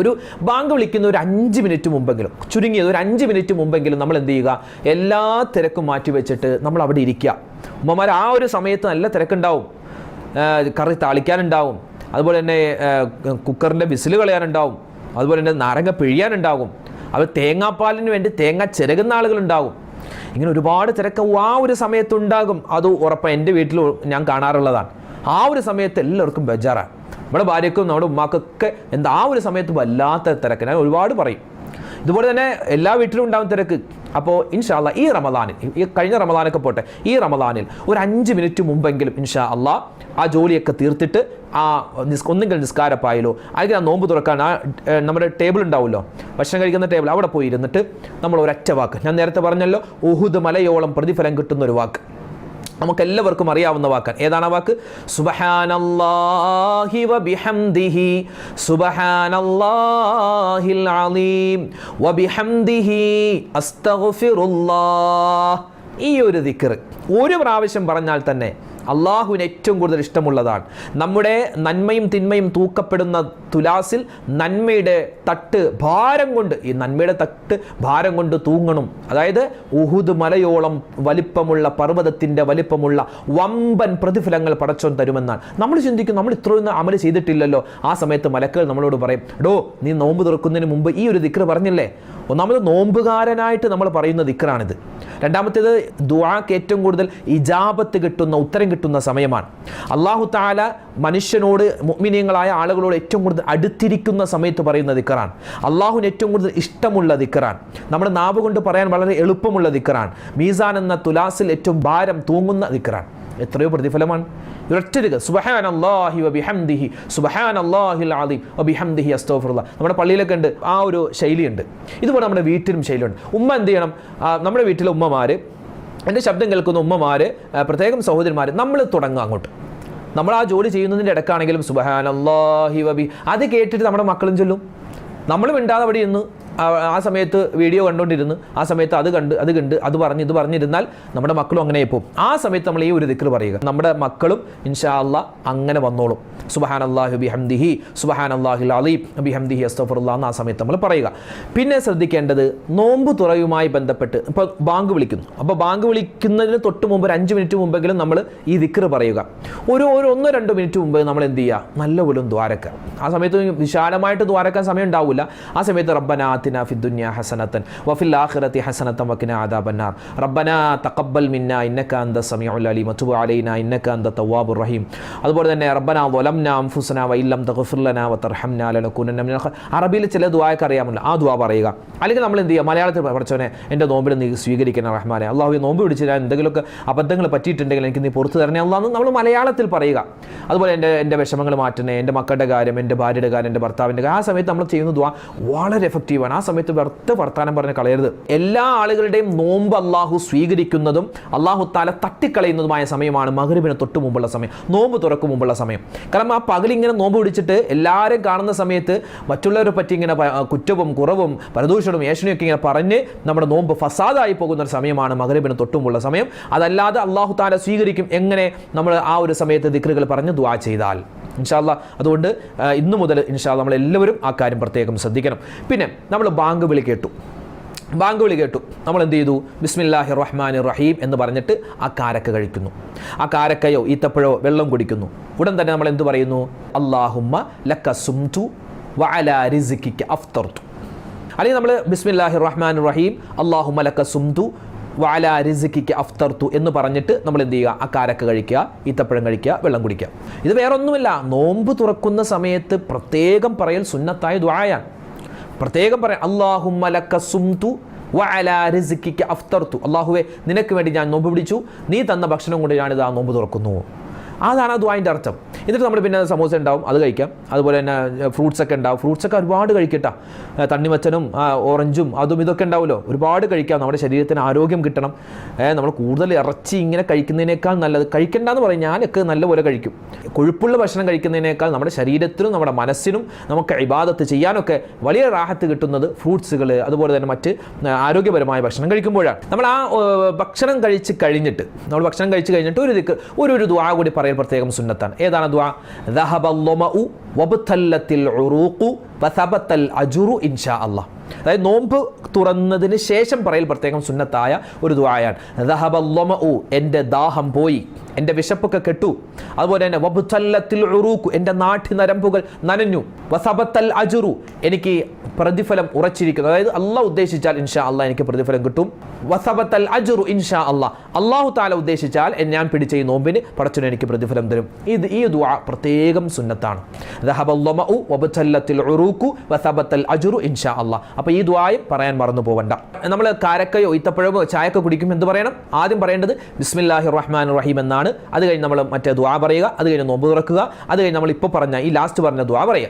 ഒരു ബാങ്ക് വിളിക്കുന്ന ഒരു അഞ്ച് മിനിറ്റ് മുമ്പെങ്കിലും ചുരുങ്ങിയത് ഒരു അഞ്ച് മിനിറ്റ് മുമ്പെങ്കിലും നമ്മൾ എന്ത് ചെയ്യുക? എല്ലാ തിരക്കും മാറ്റി വെച്ചിട്ട് നമ്മൾ അവിടെ ഇരിക്കുക. ഉമ്മമാർ ആ ഒരു സമയത്ത് നല്ല തിരക്കുണ്ടാവും. കറി താളിക്കാനുണ്ടാവും. അതുപോലെ തന്നെ കുക്കറിന്റെ വിസിൽ കളയാനുണ്ടാവും. അതുപോലെ തന്നെ നാരങ്ങ പിഴിയാനുണ്ടാകും. അത് തേങ്ങാപ്പാലിന് വേണ്ടി തേങ്ങ ചിരകുന്ന ആളുകളുണ്ടാകും. ഇങ്ങനെ ഒരുപാട് തിരക്ക് ആ ഒരു സമയത്തുണ്ടാകും അത് ഉറപ്പാണ് എന്റെ വീട്ടിൽ ഞാൻ കാണാറുള്ളതാണ്. ആ ഒരു സമയത്ത് എല്ലാവർക്കും ബെജാറാണ്. നമ്മുടെ ഭാര്യക്കും നമ്മുടെ ഉമ്മാക്കൊക്കെ എന്താ ആ ഒരു സമയത്ത് വല്ലാത്ത തിരക്ക്. ഞാൻ ഒരുപാട് പറയും. ഇതുപോലെ തന്നെ എല്ലാ വീട്ടിലും ഉണ്ടാവും തിരക്ക്. അപ്പോൾ ഇൻഷാ അല്ലാ ഈ റമദാനിൽ ഈ കഴിഞ്ഞ റമദാനൊക്കെ പോട്ടെ ഈ റമദാനിൽ ഒരു അഞ്ച് മിനിറ്റ് മുമ്പെങ്കിലും ഇൻഷാ അല്ല ആ ജോലിയൊക്കെ തീർത്തിട്ട് ആ നിസ് ഒന്നെങ്കിൽ നിസ്കാരപ്പായാലോ അല്ലെങ്കിൽ ആ നോമ്പ് തുറക്കാൻ ആ നമ്മുടെ ടേബിൾ ഉണ്ടാവുമല്ലോ ഭക്ഷണം കഴിക്കുന്ന ടേബിൾ അവിടെ പോയി ഇരുന്നിട്ട് നമ്മൾ ഒരൊറ്റ വാക്ക്. ഞാൻ നേരത്തെ പറഞ്ഞല്ലോ ഉഹുദ് മലയോളം പ്രതിഫലം കിട്ടുന്ന ഒരു വാക്ക്. നമുക്ക് എല്ലാവർക്കും അറിയാവുന്ന വാക്കാണ്. ഏതാണ് ആ വാക്ക്? സുബ്ഹാനല്ലാഹി അലീം. അസ്തഗ്ഫിറുല്ലാഹ്. ഈ ഒരു ദിക്ർ ഒരു പ്രാവശ്യം പറഞ്ഞാൽ തന്നെ അള്ളാഹുവിന് ഏറ്റവും കൂടുതൽ ഇഷ്ടമുള്ളതാണ്. നമ്മുടെ നന്മയും തിന്മയും തൂക്കപ്പെടുന്ന തുലാസിൽ നന്മയുടെ തട്ട് ഭാരം കൊണ്ട് ഈ നന്മയുടെ തട്ട് ഭാരം കൊണ്ട് തൂങ്ങണം. അതായത് ഉഹുദ് മലയോളം വലിപ്പമുള്ള പർവതത്തിന്റെ വലിപ്പമുള്ള വമ്പൻ പ്രതിഫലങ്ങൾ പടച്ചോൻ തരുമെന്നാണ്. നമ്മൾ ചിന്തിക്കും നമ്മൾ ഇത്രയൊന്നും അമൽ ചെയ്തിട്ടില്ലല്ലോ. ആ സമയത്ത് മലക്കുകൾ നമ്മളോട് പറയും ഡോ നീ നോമ്പ് തുറക്കുന്നതിന് മുമ്പ് ഈ ഒരു ദിക്ര പറഞ്ഞില്ലേ? ഒന്നാമത് നോമ്പുകാരനായിട്ട് നമ്മൾ പറയുന്ന ദിക്കറാണിത് രണ്ടാമത്തേത് ദുആക്ക് ഏറ്റവും കൂടുതൽ ഇജാബത്ത് കിട്ടുന്ന ഉത്തരം കിട്ടുന്ന സമയമാണ്. അള്ളാഹു താല മനുഷ്യനോട് മുഅ്മിനീങ്ങളായ ആളുകളോട് ഏറ്റവും കൂടുതൽ അടുത്തിരിക്കുന്ന സമയത്ത് പറയുന്ന ദിക്കറാണ് അള്ളാഹുവിന് ഏറ്റവും കൂടുതൽ ഇഷ്ടമുള്ള ദിക്കറാണ് നമ്മുടെ നാവ് കൊണ്ട് പറയാൻ വളരെ എളുപ്പമുള്ള ദിക്കറാണ് മീസാൻ എന്ന തുലാസിൽ ഏറ്റവും ഭാരം തൂങ്ങുന്ന ദിക്കറാണ് എത്രയോ പ്രതിഫലമാണ്. ഒരൊറ്റ സുബഹാൻ അള്ളാഹി വബിഹംദിഹി സുബഹാൻ അള്ളാഹിൽ ആദിം വബിഹംദിഹി അസ്തോഫുള്ള നമ്മുടെ പള്ളിയിലൊക്കെ ഉണ്ട് ആ ഒരു ശൈലിയുണ്ട്. ഇതുപോലെ നമ്മുടെ വീട്ടിലും ശൈലിയുണ്ട്. ഉമ്മ എന്ത് ചെയ്യണം? നമ്മുടെ വീട്ടിലെ ഉമ്മമാർ എന്റെ ശബ്ദം കേൾക്കുന്ന ഉമ്മമാർ പ്രത്യേകം സഹോദരന്മാർ നമ്മൾ തുടങ്ങുക അങ്ങോട്ട്. നമ്മൾ ആ ജോലി ചെയ്യുന്നതിന്റെ ഇടക്കാണെങ്കിലും സുബഹാൻ അള്ളാഹി വബി അത് കേട്ടിട്ട് നമ്മുടെ മക്കളും ചൊല്ലും. നമ്മളും മിണ്ടാതെ അവിടെ ഇരുന്ന് ആ സമയത്ത് വീഡിയോ കണ്ടുകൊണ്ടിരുന്നു ആ സമയത്ത് അത് കണ്ട് അത് കണ്ട് അത് പറഞ്ഞ് ഇത് പറഞ്ഞിരുന്നാൽ നമ്മുടെ മക്കളും അങ്ങനെ പോകും. ആ സമയത്ത് നമ്മൾ ഈ ഒരു ദിക്കർ പറയുക. നമ്മുടെ മക്കളും ഇൻഷാ അല്ല അങ്ങനെ വന്നോളും. സുബഹാൻ അള്ളാഹു ബിഹംദിഹി സുബഹാൻ അള്ളാഹുൽ അലീം ബിഹംദിഹി അസ്തഫുറുല്ലാ എന്ന് ആ സമയത്ത് നമ്മൾ പറയുക. പിന്നെ ശ്രദ്ധിക്കേണ്ടത് നോമ്പ് തുറയുമായി ബന്ധപ്പെട്ട് ഇപ്പോൾ ബാങ്ക് വിളിക്കുന്നു. അപ്പോൾ ബാങ്ക് വിളിക്കുന്നതിന് തൊട്ട് മുമ്പ് ഒരു അഞ്ച് മിനിറ്റ് മുമ്പെങ്കിലും നമ്മൾ ഈ ദിക്കർ പറയുക. ഒരു ഒരു ഒന്നോ രണ്ടോ മിനിറ്റ് മുമ്പ് നമ്മൾ എന്ത് ചെയ്യുക? നല്ലപോലെ ദ്വാരക്ക ആ സമയത്ത് വിശാലമായിട്ട് ദ്വാരക്കാൻ സമയം ഉണ്ടാവില്ല. ആ സമയത്ത് റബ്ബന ആതിന حسنة وفي വഫിൽ حسنة وقنا عذاب النار ربنا തഖബ്ബൽ منا ഇന്നക أنت السميع അലീം وتب علينا ഇന്നക أنت التواب റഹീം. അതുപോലെ തന്നെ റബ്ബന വലംന അംഫുസന വഇല്ലം തഗഫിർലന ലനാ വതർഹംന ലനകൂനന്ന മിനൽ ഖ- ചില ദുആയൊക്കെ അറിയാമല്ലോ ആ ദുആ പറയുക. അല്ലെങ്കിൽ നമ്മൾ എന്ത് ചെയ്യുക മലയാളത്തിൽ പഠിച്ചവനെ എന്റെ നോമ്പിൽ നീ സ്വീകരിക്കണം റഹ്മാനെ അള്ളാഹു നോമ്പ് പിടിച്ച് ഞാൻ എന്തെങ്കിലുമൊക്കെ അബദ്ധങ്ങൾ പറ്റിയിട്ടുണ്ടെങ്കിൽ എനിക്ക് നീ പുറത്തു തരണേ അള്ളാന്ന് നമ്മൾ മലയാളത്തിൽ പറയുക. അതുപോലെ എന്റെ എന്റെ വിഷമങ്ങൾ മാറ്റണേ എന്റെ മക്കളുടെ കാര്യം എന്റെ ഭാര്യയുടെ കാര്യം എന്റെ ഭർത്താവിന്റെ കാര്യം ആ സമയത്ത് നമ്മൾ ചെയ്യുന്ന ദുആ വളരെ എഫക്റ്റീവാണ് ആ സമയത്ത് വെറുതെ വർത്താനം പറഞ്ഞ് കളയരുത്. എല്ലാ ആളുകളുടെയും നോമ്പ് അള്ളാഹു സ്വീകരിക്കുന്നതും അള്ളാഹു താല തട്ടിക്കളയുന്നതുമായ സമയമാണ് മകരുവിന് തൊട്ട് മുമ്പുള്ള സമയം. നോമ്പ് തുറക്കും മുമ്പുള്ള സമയം. കാരണം ആ പകലിങ്ങനെ നോമ്പ് പിടിച്ചിട്ട് എല്ലാവരും കാണുന്ന സമയത്ത് മറ്റുള്ളവരെ പറ്റി ഇങ്ങനെ കുറ്റവും കുറവും പരദൂഷണവും ഒക്കെ ഇങ്ങനെ പറഞ്ഞ് നമ്മുടെ നോമ്പ് ഫസാദായി പോകുന്ന ഒരു സമയമാണ് മകരിബിന് തൊട്ടുമുള്ള സമയം. അതല്ലാതെ അള്ളാഹു താല സ്വീകരിക്കും എങ്ങനെ നമ്മൾ ആ ഒരു സമയത്ത് ദിക്റുകൾ പറഞ്ഞ് ദുആ ചെയ്താൽ. ഇൻഷാല്ല അതുകൊണ്ട് ഇന്നു മുതൽ ഇൻഷാല്ല നമ്മൾ എല്ലാവരും ആ കാര്യം പ്രത്യേകം ശ്രദ്ധിക്കണം. പിന്നെ നമ്മൾ ബാങ്ക് വിളി കേട്ടു. ബാങ്ക് വിളി കേട്ടു. നമ്മൾ എന്ത് ചെയ്തു ബിസ്മില്ലാഹി റഹ്മാൻ റഹീം എന്ന് പറഞ്ഞിട്ട് ആ കാരക്ക കഴിക്കുന്നു. ആ കാരക്കയോ ഈത്തപ്പഴോ വെള്ളം കുടിക്കുന്നു. ഉടൻ തന്നെ നമ്മൾ എന്ത് പറയുന്നു? അള്ളാഹുമ്മ ലക്ക സുംതു വഅല അഫ്തർത്തു അല്ലെങ്കിൽ നമ്മൾ ബിസ്മില്ലാഹി റഹ്മാൻ റഹീം അള്ളാഹുമ്മ ലക്ക സുംതു വാല റിസിക്കിക്ക് അഫ്തർത്തു എന്ന് പറഞ്ഞിട്ട് നമ്മൾ എന്ത് ചെയ്യുക? ആ കാരക്ക കഴിക്കുക ഈത്തപ്പഴം കഴിക്കുക വെള്ളം കുടിക്കുക. ഇത് വേറെ ഒന്നുമില്ല നോമ്പ് തുറക്കുന്ന സമയത്ത് പ്രത്യേകം പറയൽ സുന്നത്തായ ദ്വായാണ് പ്രത്യേകം പറയാം അള്ളാഹുമ്മ ലക്ക സുംതു വഅല റിസിക്കിക്ക് അഫ്തർത്തു അള്ളാഹുവെ നിനക്ക് വേണ്ടി ഞാൻ നോമ്പ് പിടിച്ചു. നീ തന്ന ഭക്ഷണം കൊണ്ട് ഞാനിത് ആ നോമ്പ് തുറക്കുന്നു. അതാണ് ആ അർത്ഥം. എന്നിട്ട് നമ്മൾ പിന്നെ സമോസ ഉണ്ടാവും അത് കഴിക്കാം. അതുപോലെ തന്നെ ഫ്രൂട്ട്സ് ഒക്കെ ഉണ്ടാവും. ഫ്രൂട്ട്സ് ഒക്കെ ഒരുപാട് കഴിക്കട്ടെ. തണ്ണിമച്ചനും ഓറഞ്ചും അതും ഇതൊക്കെ ഉണ്ടാവുമല്ലോ. ഒരുപാട് കഴിക്കാം. നമ്മുടെ ശരീരത്തിന് ആരോഗ്യം കിട്ടണം. നമ്മൾ കൂടുതൽ ഇറച്ചി ഇങ്ങനെ കഴിക്കുന്നതിനേക്കാൾ നല്ലത് കഴിക്കണ്ടെന്ന് പറയും. ഞാനൊക്കെ നല്ലപോലെ കഴിക്കും. കൊഴുപ്പുള്ള ഭക്ഷണം കഴിക്കുന്നതിനേക്കാൾ നമ്മുടെ ശരീരത്തിനും നമ്മുടെ മനസ്സിനും നമുക്ക് ഇബാദത്ത് ചെയ്യാനൊക്കെ വലിയ റാഹത്ത് കിട്ടുന്നത് ഫ്രൂട്ട്സുകൾ അതുപോലെ തന്നെ മറ്റ് ആരോഗ്യപരമായ ഭക്ഷണം കഴിക്കുമ്പോഴാണ്. നമ്മൾ ആ ഭക്ഷണം കഴിച്ച് കഴിഞ്ഞിട്ട് നമ്മൾ ഭക്ഷണം കഴിച്ച് കഴിഞ്ഞിട്ട് ഒരു ഒരു ദ്വാ കൂടി ദ്വായുടെ പ്രത്യേകം സുന്നത്താണ്. ഏതാണ് ദ്വാ ദഹബൽ വബുത്തല്ലത്തിൽ ഉറൂഖു വസബത്തൽ അജുറു ഇൻഷാ അള്ളാഹ് അതായത് നോമ്പ് തുറന്നതിന് ശേഷം പറയൽ പ്രത്യേകം സുന്നത്തായ ഒരു ദുആയാണ്. ദഹബ ലൊമഉ എന്റെ ദാഹം പോയി എന്റെ വിശപ്പൊക്കെ കെട്ടു. അതുപോലെ തന്നെ വബുത്തല്ലത്തിൽ ഉറൂക്കു എന്റെ നാട്ടി നരമ്പുകൾ നനഞ്ഞു. വസബത്തൽ അജുറു എനിക്ക് പ്രതിഫലം ഉറച്ചിരിക്കുന്നു. അതായത് അള്ളാഹ് ഉദ്ദേശിച്ചാൽ ഇൻഷാ അള്ളാഹ് എനിക്ക് പ്രതിഫലം കിട്ടും. വസബത്തൽ അജുറു ഇൻഷാ അള്ളാഹ് അള്ളാഹു താല ഉദ്ദേശിച്ചാൽ ഞാൻ പിടിച്ച ഈ നോമ്പിന് പടച്ചുനെ എനിക്ക് പ്രതിഫലം തരും. ഇത് ഈ ദുആ പ്രത്യേകം സുന്നത്താണ്. ദഹബ ലൊമഉ വബുത്തല്ലത്തിൽ ഉറൂക്കു വസബത്തൽ അജുറു ഇൻഷാ അള്ളാഹ് അപ്പോൾ ഈ ദ്വായം പറയാൻ മറന്നു പോവണ്ട. നമ്മൾ കാരക്കയോ ഈത്തപ്പഴമോ ചായക്കോ കുടിക്കും എന്ത് പറയണം? ആദ്യം പറയേണ്ടത് ബിസ്മില്ലാഹി റഹ്മാൻ റഹീം എന്നാണ്. അത് കഴിഞ്ഞ് നമ്മൾ മറ്റേ ദ്വാ പറയുക അത് കഴിഞ്ഞ് നോമ്പ് തുറക്കുക അത് കഴിഞ്ഞ് നമ്മൾ ഇപ്പോൾ പറഞ്ഞ ഈ ലാസ്റ്റ് പറഞ്ഞ ദ്വാ പറയുക.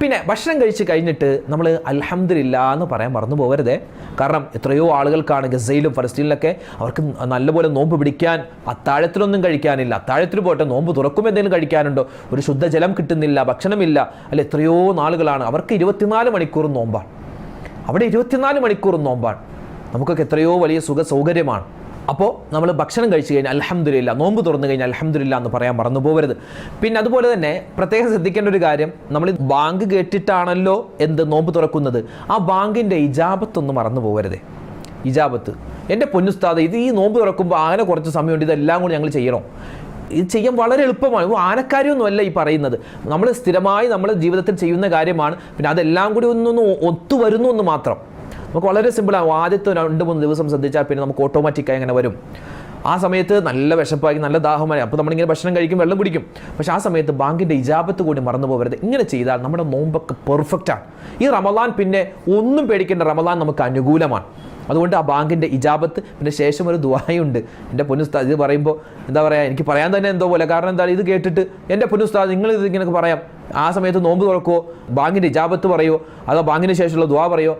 പിന്നെ ഭക്ഷണം കഴിച്ച് കഴിഞ്ഞിട്ട് നമ്മൾ അലഹമില്ല എന്ന് പറയാൻ മറന്നു പോകരുതേ കാരണം എത്രയോ ആളുകൾക്കാണ് ഗസയിലും ഫലസ്തീനിലൊക്കെ അവർക്ക് നല്ലപോലെ നോമ്പ് പിടിക്കാൻ അത്താഴത്തിലൊന്നും കഴിക്കാനില്ല. അത്താഴത്തിൽ പോട്ടെ നോമ്പ് തുറക്കും എന്തെങ്കിലും കഴിക്കാനുണ്ടോ? ഒരു ശുദ്ധജലം കിട്ടുന്നില്ല ഭക്ഷണമില്ല. അല്ല എത്രയോ നാളുകളാണ്. അവർക്ക് ഇരുപത്തിനാല് മണിക്കൂർ നോമ്പാണ്. അവിടെ ഇരുപത്തിനാല് മണിക്കൂർ നോമ്പാണ്. നമുക്കൊക്കെ എത്രയോ വലിയ സുഖ സൗകര്യമാണ്. അപ്പോൾ നമ്മൾ ഭക്ഷണം കഴിച്ചു കഴിഞ്ഞാൽ അലഹമില്ല നോമ്പ് തുറന്നു കഴിഞ്ഞാൽ അലഹമില്ല എന്ന് പറയാൻ മറന്നു പോകരുത് പിന്നെ അതുപോലെ തന്നെ പ്രത്യേകം ശ്രദ്ധിക്കേണ്ട ഒരു കാര്യം നമ്മൾ ബാങ്ക് കേട്ടിട്ടാണല്ലോ എന്ത് നോമ്പ് തുറക്കുന്നത്. ആ ബാങ്കിന്റെ ഇജാബത്തൊന്നും മറന്നു പോകരുത് ഇജാബത്ത്. എന്റെ പൊന്നുസ്താദ് ഇത് ഈ നോമ്പ് തുറക്കുമ്പോൾ അങ്ങനെ കുറച്ച് സമയമുണ്ട് ഇതെല്ലാം കൂടി ഞങ്ങൾ ചെയ്യണോ. ഇത് ചെയ്യാൻ വളരെ എളുപ്പമാണ്. ആനക്കാര്യമൊന്നുമല്ല ഈ പറയുന്നത്. നമ്മൾ സ്ഥിരമായി നമ്മൾ ജീവിതത്തിൽ ചെയ്യുന്ന കാര്യമാണ്. പിന്നെ അതെല്ലാം കൂടി ഒന്നൊന്ന് ഒത്തുവരുന്നു എന്ന് മാത്രം. നമുക്ക് വളരെ സിമ്പിളാണ് ആദ്യത്തെ രണ്ട് മൂന്ന് ദിവസം ശ്രദ്ധിച്ചാൽ പിന്നെ നമുക്ക് ഓട്ടോമാറ്റിക്കായി അങ്ങനെ വരും. ആ സമയത്ത് നല്ല വിശപ്പായി നല്ല ദാഹമായി. അപ്പോൾ നമ്മളിങ്ങനെ ഭക്ഷണം കഴിക്കും വെള്ളം കുടിക്കും. പക്ഷേ ആ സമയത്ത് ബാങ്കിന്റെ ഇജാബത്ത് കൂടി മറന്നു പോകരുത്. ഇങ്ങനെ ചെയ്താൽ നമ്മുടെ നോമ്പൊക്കെ പെർഫെക്റ്റാണ് ഈ റമദാൻ പിന്നെ ഒന്നും പേടിക്കേണ്ട റമദാൻ നമുക്ക് അനുകൂലമാണ്. അതുകൊണ്ട് ആ ബാങ്കിന്റെ ഇജാബത്ത് പിന്നെ ശേഷം ഒരു ദുബായുണ്ട് എന്റെ പൊന്നുസ്താദ് ഇത് പറയുമ്പോൾ എന്താ പറയുക എനിക്ക് പറയാൻ തന്നെ എന്തോ പോലെ. കാരണം എന്താ ഇത് കേട്ടിട്ട് എന്റെ പൊന്നുസ്താദ് നിങ്ങൾ ഇത് ഇങ്ങനെ പറയാം. ആ സമയത്ത് നോമ്പ് തുറക്കുമോ ബാങ്കിന്റെ ഇജാബത്ത് പറയുമോ അതോ ബാങ്കിന് ശേഷമുള്ള ദുവാ പറയുമോ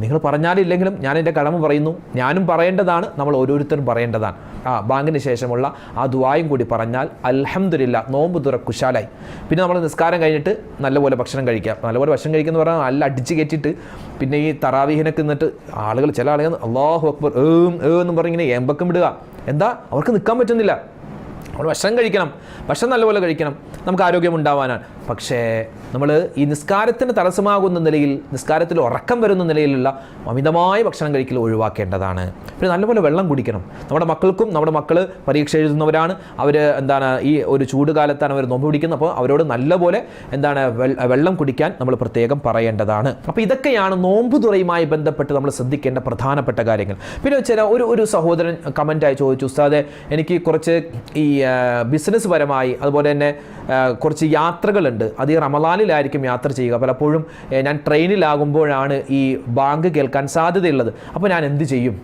നിങ്ങൾ പറഞ്ഞാലില്ലെങ്കിലും ഞാൻ എന്റെ കടമ പറയുന്നു. ഞാനും പറയേണ്ടതാണ്. നമ്മൾ ഓരോരുത്തരും പറയേണ്ടതാണ്. ആ ബാങ്കിന് ശേഷമുള്ള ആ ദുവായും കൂടി പറഞ്ഞാൽ അലഹമില്ല നോമ്പ് തുറ കുശാലായി പിന്നെ നമ്മൾ നിസ്കാരം കഴിഞ്ഞിട്ട് നല്ലപോലെ ഭക്ഷണം കഴിക്കാം. നല്ലപോലെ ഭക്ഷണം കഴിക്കുന്ന പറഞ്ഞാൽ നല്ല അടിച്ച് കയറ്റിയിട്ട് പിന്നെ ഈ തറാവീഹിനൊക്കെ നിന്നിട്ട് ആളുകൾ ചില ആളുകൾ അള്ളാഹു അക്ബർ ഏം ഏ എന്നും പറഞ്ഞിങ്ങനെ എമ്പക്കം വിടുക എന്താ? അവർക്ക് നിൽക്കാൻ പറ്റുന്നില്ല. നമ്മൾ ഭക്ഷണം കഴിക്കണം. ഭക്ഷണം നല്ലപോലെ കഴിക്കണം. നമുക്ക് ആരോഗ്യം ഉണ്ടാവാനാണ്. പക്ഷേ നമ്മൾ ഈ നിസ്കാരത്തിന് തടസ്സമാകുന്ന നിലയിൽ നിസ്കാരത്തിൽ ഉറക്കം വരുന്ന നിലയിലുള്ള അമിതമായ ഭക്ഷണം കഴിക്കൽ ഒഴിവാക്കേണ്ടതാണ്. പിന്നെ നല്ലപോലെ വെള്ളം കുടിക്കണം. നമ്മുടെ മക്കൾക്കും നമ്മുടെ മക്കൾ പരീക്ഷ എഴുതുന്നവരാണ്. അവർ എന്താണ് ഈ ഒരു ചൂട് കാലത്താണ് അവർ നോമ്പ് പിടിക്കുന്നത്. അപ്പോൾ അവരോട് നല്ലപോലെ എന്താണ് വെള്ളം കുടിക്കാൻ നമ്മൾ പ്രത്യേകം പറയേണ്ടതാണ്. അപ്പോൾ ഇതൊക്കെയാണ് നോമ്പ് തുറയുമായി ബന്ധപ്പെട്ട് നമ്മൾ ശ്രദ്ധിക്കേണ്ട പ്രധാനപ്പെട്ട കാര്യങ്ങൾ. പിന്നെ ചില ഒരു ഒരു സഹോദരൻ കമന്റായി ചോദിച്ചു ഉസ്താദെ എനിക്ക് കുറച്ച് ഈ ബിസിനസ് പരമായി അതുപോലെ തന്നെ കുറച്ച് യാത്രകളുണ്ട്. അത് ഈ റമലാനിലായിരിക്കും യാത്ര ചെയ്യുക. പലപ്പോഴും ഞാൻ ട്രെയിനിലാകുമ്പോഴാണ് ഈ ബാങ്ക് കേൾക്കാൻ സാധ്യതയുള്ളത്. അപ്പോൾ ഞാൻ എന്ത് ചെയ്യും?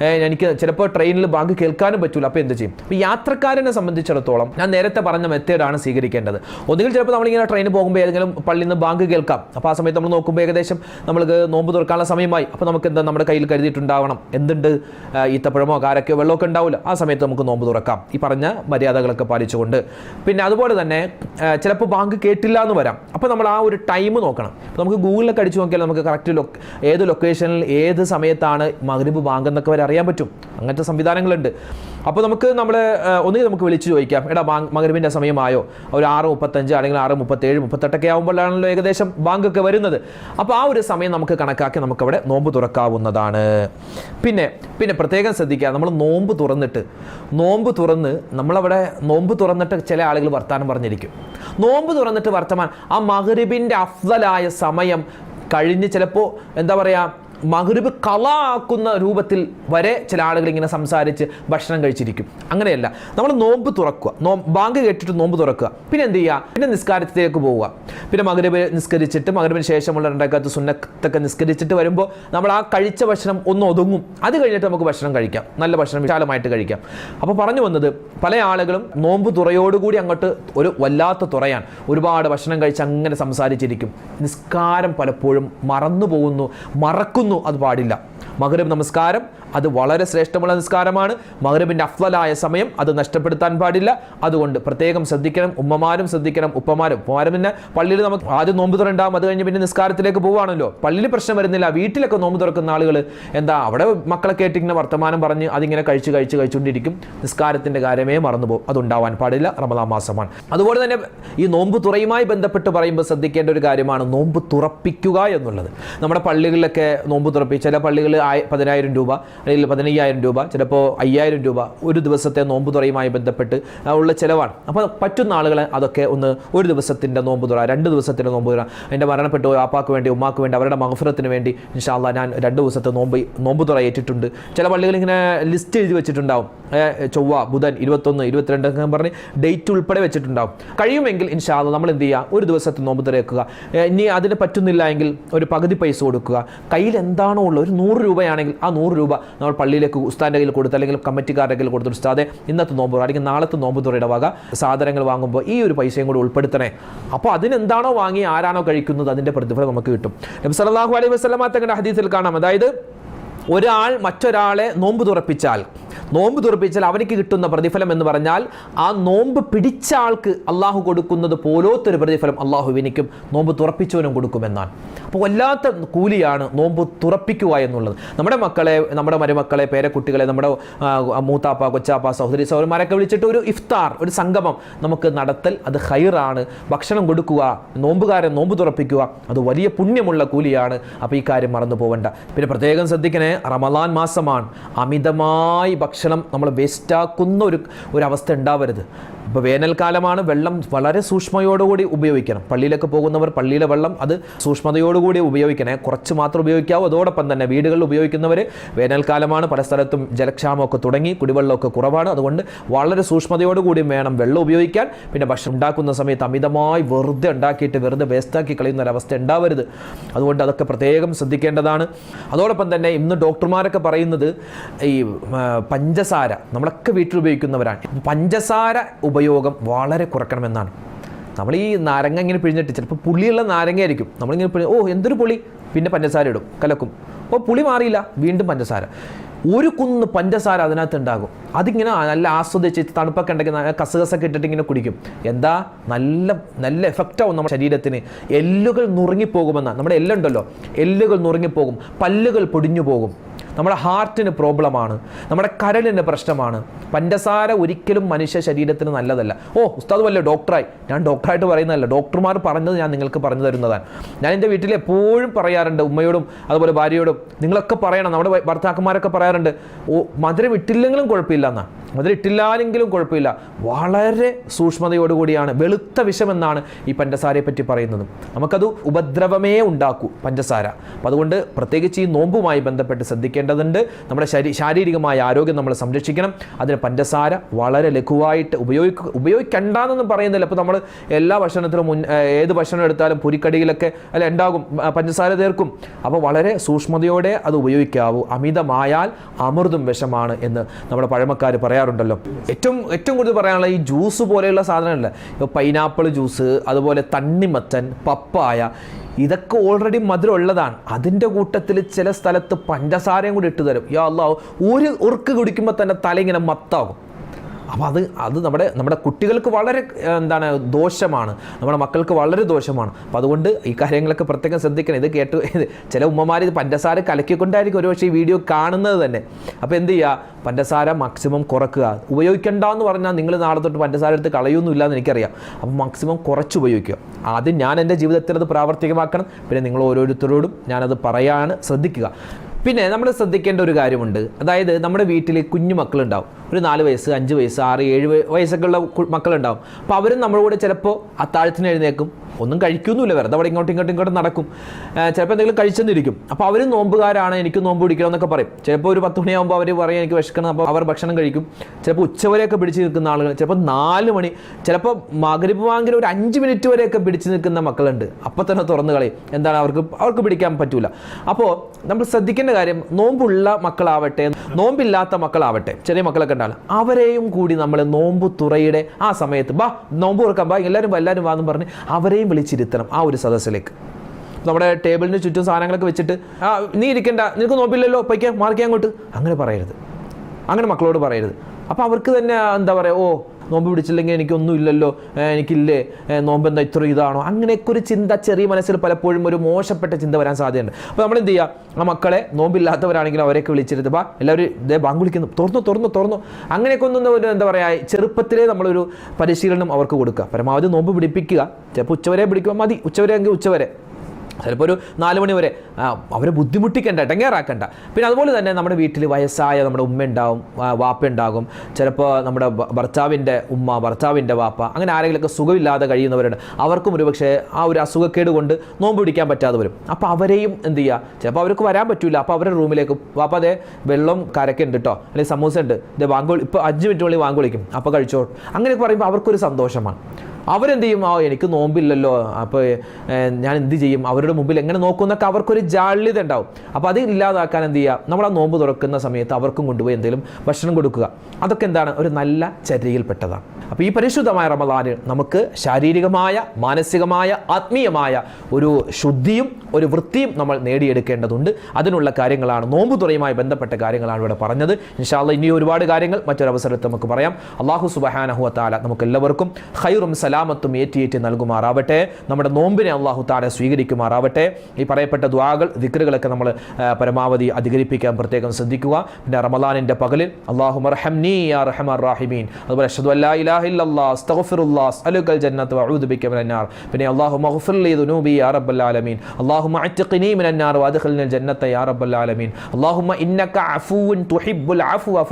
എനിക്ക് ചിലപ്പോൾ ട്രെയിനിൽ ബാങ്ക് കേൾക്കാനും പറ്റില്ല അപ്പോൾ എന്ത് ചെയ്യും? അപ്പോൾ യാത്രക്കാരനെ സംബന്ധിച്ചിടത്തോളം ഞാൻ നേരത്തെ പറഞ്ഞ മെത്തേഡാണ് സ്വീകരിക്കേണ്ടത്. ഒന്നുകിൽ ചിലപ്പോൾ നമ്മളിങ്ങനെ ട്രെയിനിൽ പോകുമ്പോൾ ഏതെങ്കിലും പള്ളിയിൽ നിന്ന് ബാങ്ക് കേൾക്കാം. അപ്പോൾ ആ സമയത്ത് നമ്മൾ നോക്കുമ്പോൾ ഏകദേശം നമുക്ക് നോമ്പ് തുറക്കാനുള്ള സമയമായി. അപ്പോൾ നമുക്ക് എന്താ നമ്മുടെ കയ്യിൽ കരുതിയിട്ടുണ്ടാവണം. എന്തുണ്ട്? ഈത്തപ്പഴമോ കാരക്കയോ വെള്ളമൊക്കെ ഉണ്ടാവില്ല ആ സമയത്ത് നമുക്ക് നോമ്പ് തുറക്കാം. ഈ പറഞ്ഞ മര്യാദകളൊക്കെ പാലിച്ചുകൊണ്ട്. പിന്നെ അതുപോലെ തന്നെ ചിലപ്പോൾ ബാങ്ക് കേട്ടില്ല എന്ന് വരാം. അപ്പോൾ നമ്മൾ ആ ഒരു ടൈം നോക്കണം. നമുക്ക് ഗൂഗിളിലൊക്കെ അടിച്ചു നോക്കിയാൽ നമുക്ക് കറക്റ്റ് ലൊ ഏത് ലൊക്കേഷനിൽ ഏത് സമയത്താണ് മഗ്രിബ് ബാങ്ക് എന്നൊക്കെ വരെ. അറിയാൻ പറ്റും. അങ്ങനത്തെ സംവിധാനങ്ങളുണ്ട്. അപ്പോൾ നമുക്ക് നമ്മൾ ഒന്നുകിൽ നമുക്ക് വിളിച്ചു ചോദിക്കാം. എടാ മഗ്രിബിന്റെ സമയമായോ? ഒരു ആറ് മുപ്പത്തഞ്ച് അല്ലെങ്കിൽ ആറ് മുപ്പത്തേഴ് മുപ്പത്തെട്ടൊക്കെ ആകുമ്പോഴാണല്ലോ ഏകദേശം ബാങ്കൊക്കെ വരുന്നത്. അപ്പോൾ ആ ഒരു സമയം നമുക്ക് കണക്കാക്കി നമുക്കവിടെ നോമ്പ് തുറക്കാവുന്നതാണ്. പിന്നെ പിന്നെ പ്രത്യേകം ശ്രദ്ധിക്കുക നമ്മൾ നോമ്പ് തുറന്നിട്ട് നോമ്പ് തുറന്ന് നമ്മളവിടെ നോമ്പ് തുറന്നിട്ട് ചില ആളുകൾ വർത്തമാനം പറഞ്ഞിരിക്കും. നോമ്പ് തുറന്നിട്ട് വർത്തമാനം ആ മഗ്രിബിന്റെ അഫ്സലായ സമയം കഴിഞ്ഞ് ചിലപ്പോൾ എന്താ പറയുക മകരുബ് കള ആക്കുന്ന രൂപത്തിൽ വരെ ചില ആളുകൾ ഇങ്ങനെ സംസാരിച്ച് ഭക്ഷണം കഴിച്ചിരിക്കും. അങ്ങനെയല്ല. നമ്മൾ നോമ്പ് തുറക്കുക. നോ ബാങ്ക് കേട്ടിട്ട് നോമ്പ് തുറക്കുക. പിന്നെ എന്ത് ചെയ്യുക? പിന്നെ നിസ്കാരത്തിലേക്ക് പോവുക. പിന്നെ മകരബ് നിസ്കരിച്ചിട്ട് മകരബിന് ശേഷമുള്ള രണ്ടാക്കാത്ത സുന്നത്തൊക്കെ നിസ്കരിച്ചിട്ട് വരുമ്പോൾ നമ്മൾ ആ കഴിച്ച ഭക്ഷണം ഒന്ന് ഒതുങ്ങും. അത് കഴിഞ്ഞിട്ട് നമുക്ക് ഭക്ഷണം കഴിക്കാം. നല്ല ഭക്ഷണം വിശാലമായിട്ട് കഴിക്കാം. അപ്പോൾ പറഞ്ഞു വന്നത് പല ആളുകളും നോമ്പ് തുറയോടുകൂടി അങ്ങോട്ട് ഒരു വല്ലാത്ത തുറയാണ്. ഒരുപാട് ഭക്ഷണം കഴിച്ച് അങ്ങനെ സംസാരിച്ചിരിക്കും. നിസ്കാരം പലപ്പോഴും മറന്നു പോകുന്നു മറക്കുന്നു. അത് പാടില്ല. മകരബ് നമസ്കാരം അത് വളരെ ശ്രേഷ്ഠമുള്ള നിസ്കാരമാണ്. മകരബിന്റെ അഫ്ലലായ സമയം അത് നഷ്ടപ്പെടുത്താൻ പാടില്ല. അതുകൊണ്ട് പ്രത്യേകം ശ്രദ്ധിക്കണം ഉമ്മമാരും ശ്രദ്ധിക്കണം ഉപ്പമാരും. ഉപ്പമാരും പിന്നെ പള്ളിയിൽ നമുക്ക് ആദ്യം നോമ്പ് തുറണ്ടാവും അത് കഴിഞ്ഞ് പിന്നെ നിസ്കാരത്തിലേക്ക് പോവാണല്ലോ. പള്ളിയിൽ പ്രശ്നം വരുന്നില്ല വീട്ടിലൊക്കെ നോമ്പ് തുറക്കുന്ന ആളുകൾ എന്താ അവിടെ മക്കളെ കേട്ടിങ്ങനെ വർത്തമാനം പറഞ്ഞ് അതിങ്ങനെ കഴിച്ച് കഴിച്ച് കഴിച്ചുകൊണ്ടിരിക്കും. നിസ്കാരത്തിന്റെ കാര്യമേ മറന്നുപോകും അതുണ്ടാവാൻ പാടില്ല റമദാൻ മാസമാണ്. അതുപോലെ തന്നെ ഈ നോമ്പ് തുറയുമായി ബന്ധപ്പെട്ട് പറയുമ്പോൾ ശ്രദ്ധിക്കേണ്ട ഒരു കാര്യമാണ് നോമ്പ് തുറപ്പിക്കുക എന്നുള്ളത്. നമ്മുടെ പള്ളികളിലൊക്കെ നോമ്പ് തുറപ്പി. ചില പള്ളികൾ പതിനായിരം രൂപ അല്ലെങ്കിൽ പതിനയ്യായിരം രൂപ ചിലപ്പോൾ അയ്യായിരം രൂപ ഒരു ദിവസത്തെ നോമ്പ് തുറയുമായി ബന്ധപ്പെട്ട് ഉള്ള ചിലവാണ്. അപ്പോൾ പറ്റുന്ന ആളുകളെ അതൊക്കെ ഒന്ന് ഒരു ദിവസത്തിന്റെ നോമ്പ് തുറ രണ്ട് ദിവസത്തിന്റെ നോമ്പ് തുറ. എന്റെ മരണപ്പെട്ടു ആപ്പാക്ക് വേണ്ടി ഉമ്മാക്ക് വേണ്ടി അവരുടെ മഹഫുറത്തിന് വേണ്ടി ഇൻഷാല്ല ഞാൻ രണ്ട് ദിവസത്തെ നോമ്പ് നോമ്പ് തുറ ഏറ്റിട്ടുണ്ട് ചില പള്ളികൾ ഇങ്ങനെ ലിസ്റ്റ് എഴുതി വെച്ചിട്ടുണ്ടാവും. ചൊവ്വ ബുധൻ ഇരുപത്തൊന്ന് ഇരുപത്തിരണ്ട് എന്നൊക്കെ പറഞ്ഞ് ഡേറ്റ് ഉൾപ്പെടെ വെച്ചിട്ടുണ്ടാവും. കഴിയുമെങ്കിൽ ഇൻഷാല്ല നമ്മൾ എന്ത് ചെയ്യുക? ഒരു ദിവസത്തെ നോമ്പ് തുറക്കുക. ഇനി അതിന് പറ്റുന്നില്ല എങ്കിൽ ഒരു പകുതി പൈസ കൊടുക്കുക. കയ്യിൽ എന്താണോ ഉള്ളത് ഒരു നൂറ് രൂപയാണെങ്കിൽ ആ നൂറ് രൂപ നമ്മൾ പള്ളിയിലേക്ക് ഉസ്താന്റെ കയ്യിൽ കൊടുത്ത് അല്ലെങ്കിൽ കമ്മിറ്റിക്കാരുടെ കയ്യിൽ കൊടുത്ത് ഉസ്താദെ ഇന്നത്തെ നോമ്പ് അല്ലെങ്കിൽ നാളത്തെ നോമ്പ് തുറയുടെ വക സാധനങ്ങൾ വാങ്ങുമ്പോൾ ഈ ഒരു പൈസയും കൂടി ഉൾപ്പെടുത്തണേ. അപ്പോൾ അതിനെന്താണോ വാങ്ങി ആരാണോ കഴിക്കുന്നത് അതിന്റെ പ്രതിഫലം നമുക്ക് കിട്ടും. നബി സല്ലല്ലാഹു അലൈഹി വസല്ലമ തങ്ങളുടെ ഹദീസിൽ കാണാം. അതായത് ഒരാൾ മറ്റൊരാളെ നോമ്പ് തുറപ്പിച്ചാൽ നോമ്പ് തുറപ്പിച്ചാൽ അവനിക്ക് കിട്ടുന്ന പ്രതിഫലം എന്ന് പറഞ്ഞാൽ ആ നോമ്പ് പിടിച്ച ആൾക്ക് അള്ളാഹു കൊടുക്കുന്നത് പോലോത്തൊരു പ്രതിഫലം അള്ളാഹു എനിക്കും നോമ്പ് തുറപ്പിച്ചവനും കൊടുക്കുമെന്നാണ്. അപ്പോൾ വല്ലാത്ത കൂലിയാണ് നോമ്പ് തുറപ്പിക്കുക എന്നുള്ളത്. നമ്മുടെ മക്കളെ നമ്മുടെ മരുമക്കളെ പേരക്കുട്ടികളെ നമ്മുടെ മൂത്താപ്പ കൊച്ചാപ്പ സഹോദരി സഹോദരന്മാരൊക്കെ വിളിച്ചിട്ട് ഒരു ഇഫ്താർ ഒരു സംഗമം നമുക്ക് നടത്തൽ അത് ഹൈറാണ് ഭക്ഷണം കൊടുക്കുക നോമ്പുകാരൻ നോമ്പ് തുറപ്പിക്കുക അത് വലിയ പുണ്യമുള്ള കൂലിയാണ്. അപ്പോൾ ഈ കാര്യം മറന്നു പോകണ്ട പിന്നെ പ്രത്യേകം ശ്രദ്ധിക്കണേ റമലാൻ മാസമാണ്. അമിതമായി ഭക്ഷണം നമ്മൾ വേസ്റ്റാക്കുന്ന ഒരു ഒരു അവസ്ഥ ഉണ്ടാവരുത്. ഇപ്പോൾ വേനൽക്കാലമാണ് വെള്ളം വളരെ സൂക്ഷ്മയോടുകൂടി ഉപയോഗിക്കണം. പള്ളിയിലൊക്കെ പോകുന്നവർ പള്ളിയിലെ വെള്ളം അത് സൂക്ഷ്മതയോടുകൂടി ഉപയോഗിക്കണേ. കുറച്ച് മാത്രം ഉപയോഗിക്കാവൂ. അതോടൊപ്പം തന്നെ വീടുകളിൽ ഉപയോഗിക്കുന്നവർ വേനൽക്കാലമാണ് പല സ്ഥലത്തും ജലക്ഷാമമൊക്കെ തുടങ്ങി കുടിവെള്ളമൊക്കെ കുറവാണ്. അതുകൊണ്ട് വളരെ സൂക്ഷ്മതയോടുകൂടി വേണം വെള്ളം ഉപയോഗിക്കാൻ. പിന്നെ ഭക്ഷണം ഉണ്ടാക്കുന്ന സമയത്ത് അമിതമായി വെറുതെ ഉണ്ടാക്കിയിട്ട് വെറുതെ വേസ്റ്റാക്കി കളയുന്ന ഒരവസ്ഥ ഉണ്ടാവരുത്. അതുകൊണ്ട് അതൊക്കെ പ്രത്യേകം ശ്രദ്ധിക്കേണ്ടതാണ്. അതോടൊപ്പം തന്നെ ഇന്ന് ഡോക്ടർമാരൊക്കെ പറയുന്നത് ഈ പഞ്ചസാര നമ്മളൊക്കെ വീട്ടിൽ ഉപയോഗിക്കുന്നവരാണ് പഞ്ചസാര ഉപയോഗം വളരെ കുറയ്ക്കണമെന്നാണ് നമ്മൾ ഈ നാരങ്ങ ഇങ്ങനെ പിഴിഞ്ഞിട്ട് ചിലപ്പോൾ പുളിയുള്ള നാരങ്ങ ആയിരിക്കും നമ്മളിങ്ങനെ പിഴി ഓ എന്തൊരു പുളി? പിന്നെ പഞ്ചസാര ഇടും കലക്കും. അപ്പോൾ പുളി മാറിയില്ല വീണ്ടും പഞ്ചസാര. ഒരു കുന്ന് പഞ്ചസാര അതിനകത്ത് ഉണ്ടാകും. അതിങ്ങനെ നല്ല ആസ്വദിച്ച് തണുപ്പൊക്കെ ഉണ്ടെങ്കിൽ കസകസൊക്കെ ഇട്ടിട്ട് ഇങ്ങനെ കുടിക്കും. എന്താ? നല്ല നല്ല എഫക്റ്റാവും നമ്മുടെ ശരീരത്തിന്. എല്ലുകൾ നുറുങ്ങിപ്പോകുമെന്നാണ്. നമ്മുടെ എല്ലുണ്ടല്ലോ. എല്ലുകൾ നുറുങ്ങിപ്പോകും. പല്ലുകൾ പൊടിഞ്ഞു പോകും നമ്മുടെ ഹാർട്ടിന് പ്രോബ്ലമാണ് നമ്മുടെ കരളിന് പ്രശ്നമാണ്. പഞ്ചസാര ഒരിക്കലും മനുഷ്യ ശരീരത്തിന് നല്ലതല്ല. ഓ ഉസ്താദ് വല്ല ഡോക്ടറായി ഞാൻ ഡോക്ടറായിട്ട് പറയുന്നതല്ല. ഡോക്ടർമാർ പറഞ്ഞത് ഞാൻ നിങ്ങൾക്ക് പറഞ്ഞു തരുന്നതാണ്. ഞാൻ എന്റെ വീട്ടിൽ എപ്പോഴും പറയാറുണ്ട് ഉമ്മയോടും അതുപോലെ ഭാര്യയോടും. നിങ്ങളൊക്കെ പറയണം. നമ്മുടെ ഭർത്താക്കന്മാരൊക്കെ പറയാറുണ്ട് ഓ മധുരം ഇട്ടില്ലെങ്കിലും കുഴപ്പമില്ല എന്നാണ് മധുരം ഇട്ടില്ലാലെങ്കിലും കുഴപ്പമില്ല. വളരെ സൂക്ഷ്മതയോടുകൂടിയാണ് വെളുത്ത വിഷമെന്നാണ് ഈ പഞ്ചസാരയെ പറ്റി പറയുന്നത്. നമുക്കത് ഉപദ്രവമേ ഉണ്ടാക്കൂ പഞ്ചസാര. അപ്പം അതുകൊണ്ട് പ്രത്യേകിച്ച് ഈ നോമ്പുമായി ബന്ധപ്പെട്ട് ശ്രദ്ധിക്കേണ്ടതുണ്ട്. നമ്മുടെ ശരീ ശാരീരികമായ ആരോഗ്യം നമ്മൾ സംരക്ഷിക്കണം. അതിന് പഞ്ചസാര വളരെ ലഘുവായിട്ട് ഉപയോഗിക്കുക ഉപയോഗിക്കണ്ടെന്നൊന്നും പറയുന്നില്ല. അപ്പോൾ നമ്മൾ എല്ലാ ഭക്ഷണത്തിലും മുൻ ഏത് ഭക്ഷണം എടുത്താലും പുരിക്കടിയിലൊക്കെ അല്ല ഉണ്ടാകും പഞ്ചസാര ചേർക്കും അപ്പോൾ വളരെ സൂക്ഷ്മതയോടെ അത് ഉപയോഗിക്കാവൂ. അമിതമായാൽ അമൃതും വിഷമാണ് എന്ന് നമ്മുടെ പഴമക്കാർ പറയാറുണ്ടല്ലോ. ഏറ്റവും ഏറ്റവും കൂടുതൽ പറയാനുള്ള ഈ ജ്യൂസ് പോലെയുള്ള സാധനമല്ല ഇപ്പോൾ പൈനാപ്പിൾ ജ്യൂസ് അതുപോലെ തണ്ണിമത്തൻ പപ്പായ ഇതൊക്കെ ഓൾറെഡി മധുരം ഉള്ളതാണ് അതിന്റെ കൂട്ടത്തിൽ ചില സ്ഥലത്ത് പഞ്ചസാരയും കൂടി ഇട്ട് തരും. യാ അല്ലാ ഒരു ഉറുക്ക് കുടിക്കുമ്പോൾ തന്നെ തല ഇങ്ങനെ മത്താകും. അപ്പോൾ അത് അത് നമ്മുടെ നമ്മുടെ കുട്ടികൾക്ക് വളരെ എന്താണ് ദോഷമാണ്. നമ്മുടെ മക്കൾക്ക് വളരെ ദോഷമാണ്. അപ്പോൾ അതുകൊണ്ട് ഈ കാര്യങ്ങളൊക്കെ പ്രത്യേകം ശ്രദ്ധിക്കണം. ഇത് കേട്ട് ചില ഉമ്മമാർ ഇത് പഞ്ചസാര കലക്കിക്കൊണ്ടായിരിക്കും ഒരുപക്ഷെ ഈ വീഡിയോ കാണുന്നത് തന്നെ. അപ്പോൾ എന്ത് ചെയ്യുക പഞ്ചസാര മാക്സിമം കുറക്കുക. ഉപയോഗിക്കണ്ട എന്ന് പറഞ്ഞാൽ നിങ്ങൾ നാളെ തൊട്ട് പഞ്ചസാര എടുത്ത് കളയൊന്നുമില്ല എന്ന് എനിക്കറിയാം. അപ്പോൾ മാക്സിമം കുറച്ച് ഉപയോഗിക്കുക. ആദ്യം ഞാൻ എന്റെ ജീവിതത്തിൽ അത് പ്രാവർത്തികമാക്കണം. പിന്നെ നിങ്ങൾ ഓരോരുത്തരോടും ഞാനത് പറയാൻ ശ്രദ്ധിക്കുക. പിന്നെ നമ്മൾ ശ്രദ്ധിക്കേണ്ട ഒരു കാര്യമുണ്ട്. അതായത് നമ്മുടെ വീട്ടിൽ കുഞ്ഞു മക്കളുണ്ടാവും. ഒരു നാല് വയസ്സ് അഞ്ച് വയസ്സ് ആറ് ഏഴ് വയ- വയസ്സൊക്കെ ഉള്ള മക്കളുണ്ടാവും. അപ്പോൾ അവരും നമ്മുടെ കൂടെ ചിലപ്പോൾ അത്താഴത്തിന് എഴുന്നേക്കും ഒന്നും കഴിക്കൊന്നുമില്ല. വെറുതെ അവിടെ ഇങ്ങോട്ടും ഇങ്ങോട്ടും ഇങ്ങോട്ടും നടക്കും. ചിലപ്പോൾ എന്തെങ്കിലും കഴിച്ചെന്നിരിക്കും. അപ്പോൾ അവർ നോമ്പുകാരാണ് എനിക്ക് നോമ്പ് പിടിക്കണം എന്നൊക്കെ പറയും. ചിലപ്പോൾ ഒരു പത്ത് മണിയാകുമ്പോൾ അവർ പറയും എനിക്ക് വിശക്കണം അപ്പോൾ അവർ ഭക്ഷണം കഴിക്കും. ചിലപ്പോൾ ഉച്ചവരെയൊക്കെ പിടിച്ച് നിൽക്കുന്ന ആളുകൾ ചിലപ്പോൾ നാല് മണി ചിലപ്പോൾ മകരിപ്പ് വാങ്ങിൽ ഒരു അഞ്ച് മിനിറ്റ് വരെയൊക്കെ പിടിച്ച് നിൽക്കുന്ന മക്കളുണ്ട്. അപ്പോൾ തന്നെ തുറന്നു കളയും. എന്താണ് അവർക്ക് അവർക്ക് പിടിക്കാൻ പറ്റൂല. അപ്പോൾ നമ്മൾ ശ്രദ്ധിക്കേണ്ട കാര്യം നോമ്പുള്ള മക്കളാവട്ടെ നോമ്പില്ലാത്ത മക്കളാവട്ടെ ചെറിയ മക്കളൊക്കെ ഉണ്ടാവില്ല അവരെയും കൂടി നമ്മൾ നോമ്പ് തുറയുടെ ആ സമയത്ത് ബാ നോമ്പ് തുറക്കാൻ ബാ എല്ലാവരും എല്ലാവരും വാന്നും പറഞ്ഞ് അവരെയും വിളിച്ചിരുത്തണം ആ ഒരു സദസ്സിലേക്ക്. നമ്മുടെ ടേബിളിന് ചുറ്റും സാധനങ്ങളൊക്കെ വെച്ചിട്ട് ആ നീ ഇരിക്കണ്ട നിനക്ക് നോപ്പില്ലല്ലോ പൈക്കാൻ മാറിക്കാൻ അങ്ങോട്ട്. അങ്ങനെ പറയരുത്. അങ്ങനെ മക്കളോട് പറയരുത്. അപ്പോൾ അവർക്ക് തന്നെ എന്താ പറയുക ഓ നോമ്പ് പിടിച്ചില്ലെങ്കിൽ എനിക്കൊന്നും ഇല്ലല്ലോ എനിക്കില്ലേ. നോമ്പ് എന്താ ഇത്ര ഇതാണോ? അങ്ങനെയൊക്കെ ഒരു ചിന്ത ചെറിയ മനസ്സിൽ പലപ്പോഴും ഒരു മോശപ്പെട്ട ചിന്ത വരാൻ സാധ്യതയുണ്ട്. അപ്പോൾ നമ്മൾ എന്ത് ചെയ്യുക ആ മക്കളെ നോമ്പില്ലാത്തവരാണെങ്കിലും അവരെയൊക്കെ വിളിച്ചിരുത്ത് ബാ എല്ലാവരും ഇതേ ബാങ്ക് വിളിക്കുന്നു. തുറന്നു തുറന്നു തുറന്നു. അങ്ങനെയൊക്കെ ഒന്നും ഒരു എന്താ പറയുക ചെറുപ്പത്തിലേ നമ്മളൊരു പരിശീലനം അവർക്ക് കൊടുക്കുക. പരമാവധി നോമ്പ് പിടിപ്പിക്കുക. ചിലപ്പോൾ ഉച്ചവരെ പിടിക്കുക മതി. ഉച്ചവരെ എങ്കിൽ ഉച്ചവരെ. ചിലപ്പോൾ ഒരു നാല് മണി വരെ. അവരെ ബുദ്ധിമുട്ടിക്കണ്ട ഇടങ്ങേറാക്കണ്ട. പിന്നെ അതുപോലെ തന്നെ നമ്മുടെ വീട്ടിൽ വയസ്സായ നമ്മുടെ ഉമ്മ ഉണ്ടാവും വാപ്പ ഉണ്ടാകും. ചിലപ്പോൾ നമ്മുടെ ഭർത്താവിന്റെ ഉമ്മ ഭർത്താവിന്റെ വാപ്പ അങ്ങനെ ആരെങ്കിലുമൊക്കെ സുഖമില്ലാതെ കഴിയുന്നവരുണ്ട്. അവർക്കും ഒരുപക്ഷെ ആ ഒരു അസുഖക്കേട് കൊണ്ട് നോമ്പ് പിടിക്കാൻ പറ്റാതെ വരും. അപ്പോൾ അവരെയും എന്ത് ചെയ്യുക ചിലപ്പോൾ അവർക്ക് വരാൻ പറ്റില്ല അപ്പോൾ അവരുടെ റൂമിലേക്ക് വാപ്പ അതെ വെള്ളം കരക്കുണ്ട് കേട്ടോ അല്ലെങ്കിൽ സമൂസ ഉണ്ട് ഇതേ വാങ്കോളി ഇപ്പോൾ അഞ്ച് മിനിറ്റ് മിനിറ്റിനുള്ളിൽ വാങ്ങോളിക്കും അപ്പോൾ കഴിച്ചോ അങ്ങനെയൊക്കെ പറയുമ്പോൾ അവർക്കൊരു സന്തോഷമാണ്. അവരെന്ത് ചെയ്യും? ആ എനിക്ക് നോമ്പില്ലല്ലോ. അപ്പോൾ ഞാൻ എന്ത് ചെയ്യും? അവരുടെ മുമ്പിൽ എങ്ങനെ നോക്കുന്നൊക്കെ അവർക്കൊരു ജാള്യത ഉണ്ടാവും. അപ്പോൾ അത് ഇല്ലാതാക്കാൻ എന്ത് ചെയ്യുക? നമ്മൾ ആ നോമ്പ് തുറക്കുന്ന സമയത്ത് അവർക്കും കൊണ്ടുപോയി എന്തെങ്കിലും ഭക്ഷണം കൊടുക്കുക. അതൊക്കെ എന്താണ്? ഒരു നല്ല ചര്യയിൽപ്പെട്ടതാണ് അപ്പോൾ ഈ പരിശുദ്ധമായ റമദാന് നമുക്ക് ശാരീരികമായ മാനസികമായ ആത്മീയമായ ഒരു ശുദ്ധിയും ഒരു വൃത്തിയും നമ്മൾ നേടിയെടുക്കേണ്ടതുണ്ട്. അതിനുള്ള കാര്യങ്ങളാണ് നോമ്പ് തുറയുമായി ബന്ധപ്പെട്ട കാര്യങ്ങളാണ് ഇവിടെ പറഞ്ഞത്. ഇൻഷാല്ല ഇനി ഒരുപാട് കാര്യങ്ങൾ മറ്റൊരവസരത്തിൽ നമുക്ക് പറയാം. അള്ളാഹു സുബഹാനഹു താല നമുക്ക് എല്ലാവർക്കും ഹൈറും സലാമത്തും ഏറ്റിയേറ്റി നൽകുമാറാവട്ടെ. നമ്മുടെ നോമ്പിനെ അള്ളാഹു താല സ്വീകരിക്കുമാറാവട്ടെ. ഈ പറയപ്പെട്ട ദ്വാകൾ ദിക്റുകളൊക്കെ നമ്മൾ പരമാവധി അധികരിപ്പിക്കാൻ പ്രത്യേകം ശ്രദ്ധിക്കുക. പിന്നെ റമദാനിന്റെ പകലിൽ അള്ളാഹു മർഹംനി യാ റഹ്മാൻ റാഹിമീൻ. അതുപോലെ അഷ്ഹദു അല്ലാ ഇലാഹ പിന്നെ യാ റബ്ബൽ ആലമീൻ. ജന്നത്ത യാ റബ്ബൽ ആലമീൻ. ഇന്നക തുഹിബ്ബുൽ അഫ്വ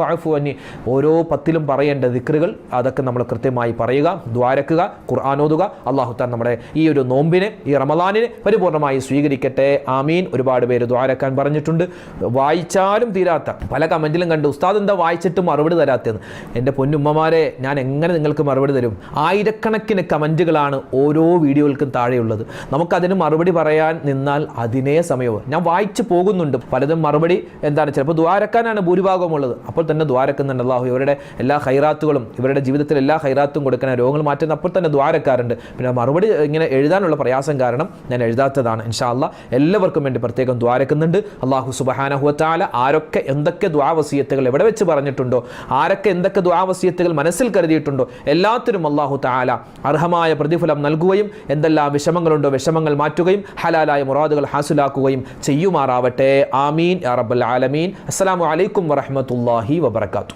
ഓരോ പത്തിലും പറയേണ്ട ദിക്റുകൾ അതൊക്കെ നമ്മൾ കൃത്യമായി പറയുക ദ്വാരക്കുക ഖുർആൻ ഓതുക. അള്ളാഹു താൻ നമ്മുടെ ഈ ഒരു നോമ്പിനെ ഈ റമദാനിനെ പരിപൂർണമായി സ്വീകരിക്കട്ടെ. ആമീൻ. ഒരുപാട് പേര് ദ്വാരക്കാൻ പറഞ്ഞിട്ടുണ്ട്. വായിച്ചാലും തീരാത്ത പല കമന്റിലും കണ്ടു ഉസ്താദ് എന്താ വായിച്ചിട്ട് മറുപടി തരാത്തതെന്ന് എന്റെ പൊന്നുമ്മമാരെ ഞാൻ എങ്ങനെ നിങ്ങൾക്ക് മറുപടി തരും. ആയിരക്കണക്കിന് കമന്റുകളാണ് ഓരോ വീഡിയോകൾക്കും താഴെയുള്ളത്. നമുക്കതിന് മറുപടി പറയാൻ നിന്നാൽ അതിനേ സമയവും. ഞാൻ വായിച്ചു പോകുന്നുണ്ട്. പലതും മറുപടി എന്താണ്? ചിലപ്പോൾ ദ്വാരക്കാനാണ് ഭൂരിഭാഗവും ഉള്ളത് അപ്പോൾ തന്നെ ദ്വാരക്കുന്നുണ്ട്. അള്ളാഹു ഇവരുടെ എല്ലാ ഹൈറാത്തുകളും ഇവരുടെ ജീവിതത്തിൽ എല്ലാ ഹൈറാത്തും കൊടുക്കുന്ന രോഗങ്ങൾ മാറ്റുന്ന അപ്പോൾ തന്നെ ദ്വാരക്കാരുണ്ട്. പിന്നെ മറുപടി ഇങ്ങനെ എഴുതാനുള്ള പ്രയാസം കാരണം ഞാൻ എഴുതാത്തതാണ്. ഇൻഷാ അല്ലാ എല്ലാവർക്കും വേണ്ടി പ്രത്യേകം ദ്വാരക്കുന്നുണ്ട്. അള്ളാഹു സുബഹാനഹുവത്താല ആരൊക്കെ എന്തൊക്കെ ദ്വാവസീയത്തുകൾ എവിടെ വെച്ച് പറഞ്ഞിട്ടുണ്ടോ? ആരൊക്കെ എന്തൊക്കെ ദ്വാവസീയത്തുകൾ മനസ്സിൽ കരുതിയിട്ടുണ്ടോ? എല്ലാത്തിനും അള്ളാഹു താല അർഹമായ പ്രതിഫലം നൽകുകയും എന്തെല്ലാം വിഷമങ്ങളുണ്ടോ വിഷമങ്ങൾ മാറ്റുകയും ഹലാലായ മുറാദുകൾ ഹാസിലാക്കുകയും ചെയ്യുമാറാവട്ടെ. ആമീൻ. അറബുൽ ആലമീൻ. അസ്സാം വലൈക്കും വറഹ്മത്തുള്ളാഹി വബറകാതുഹു.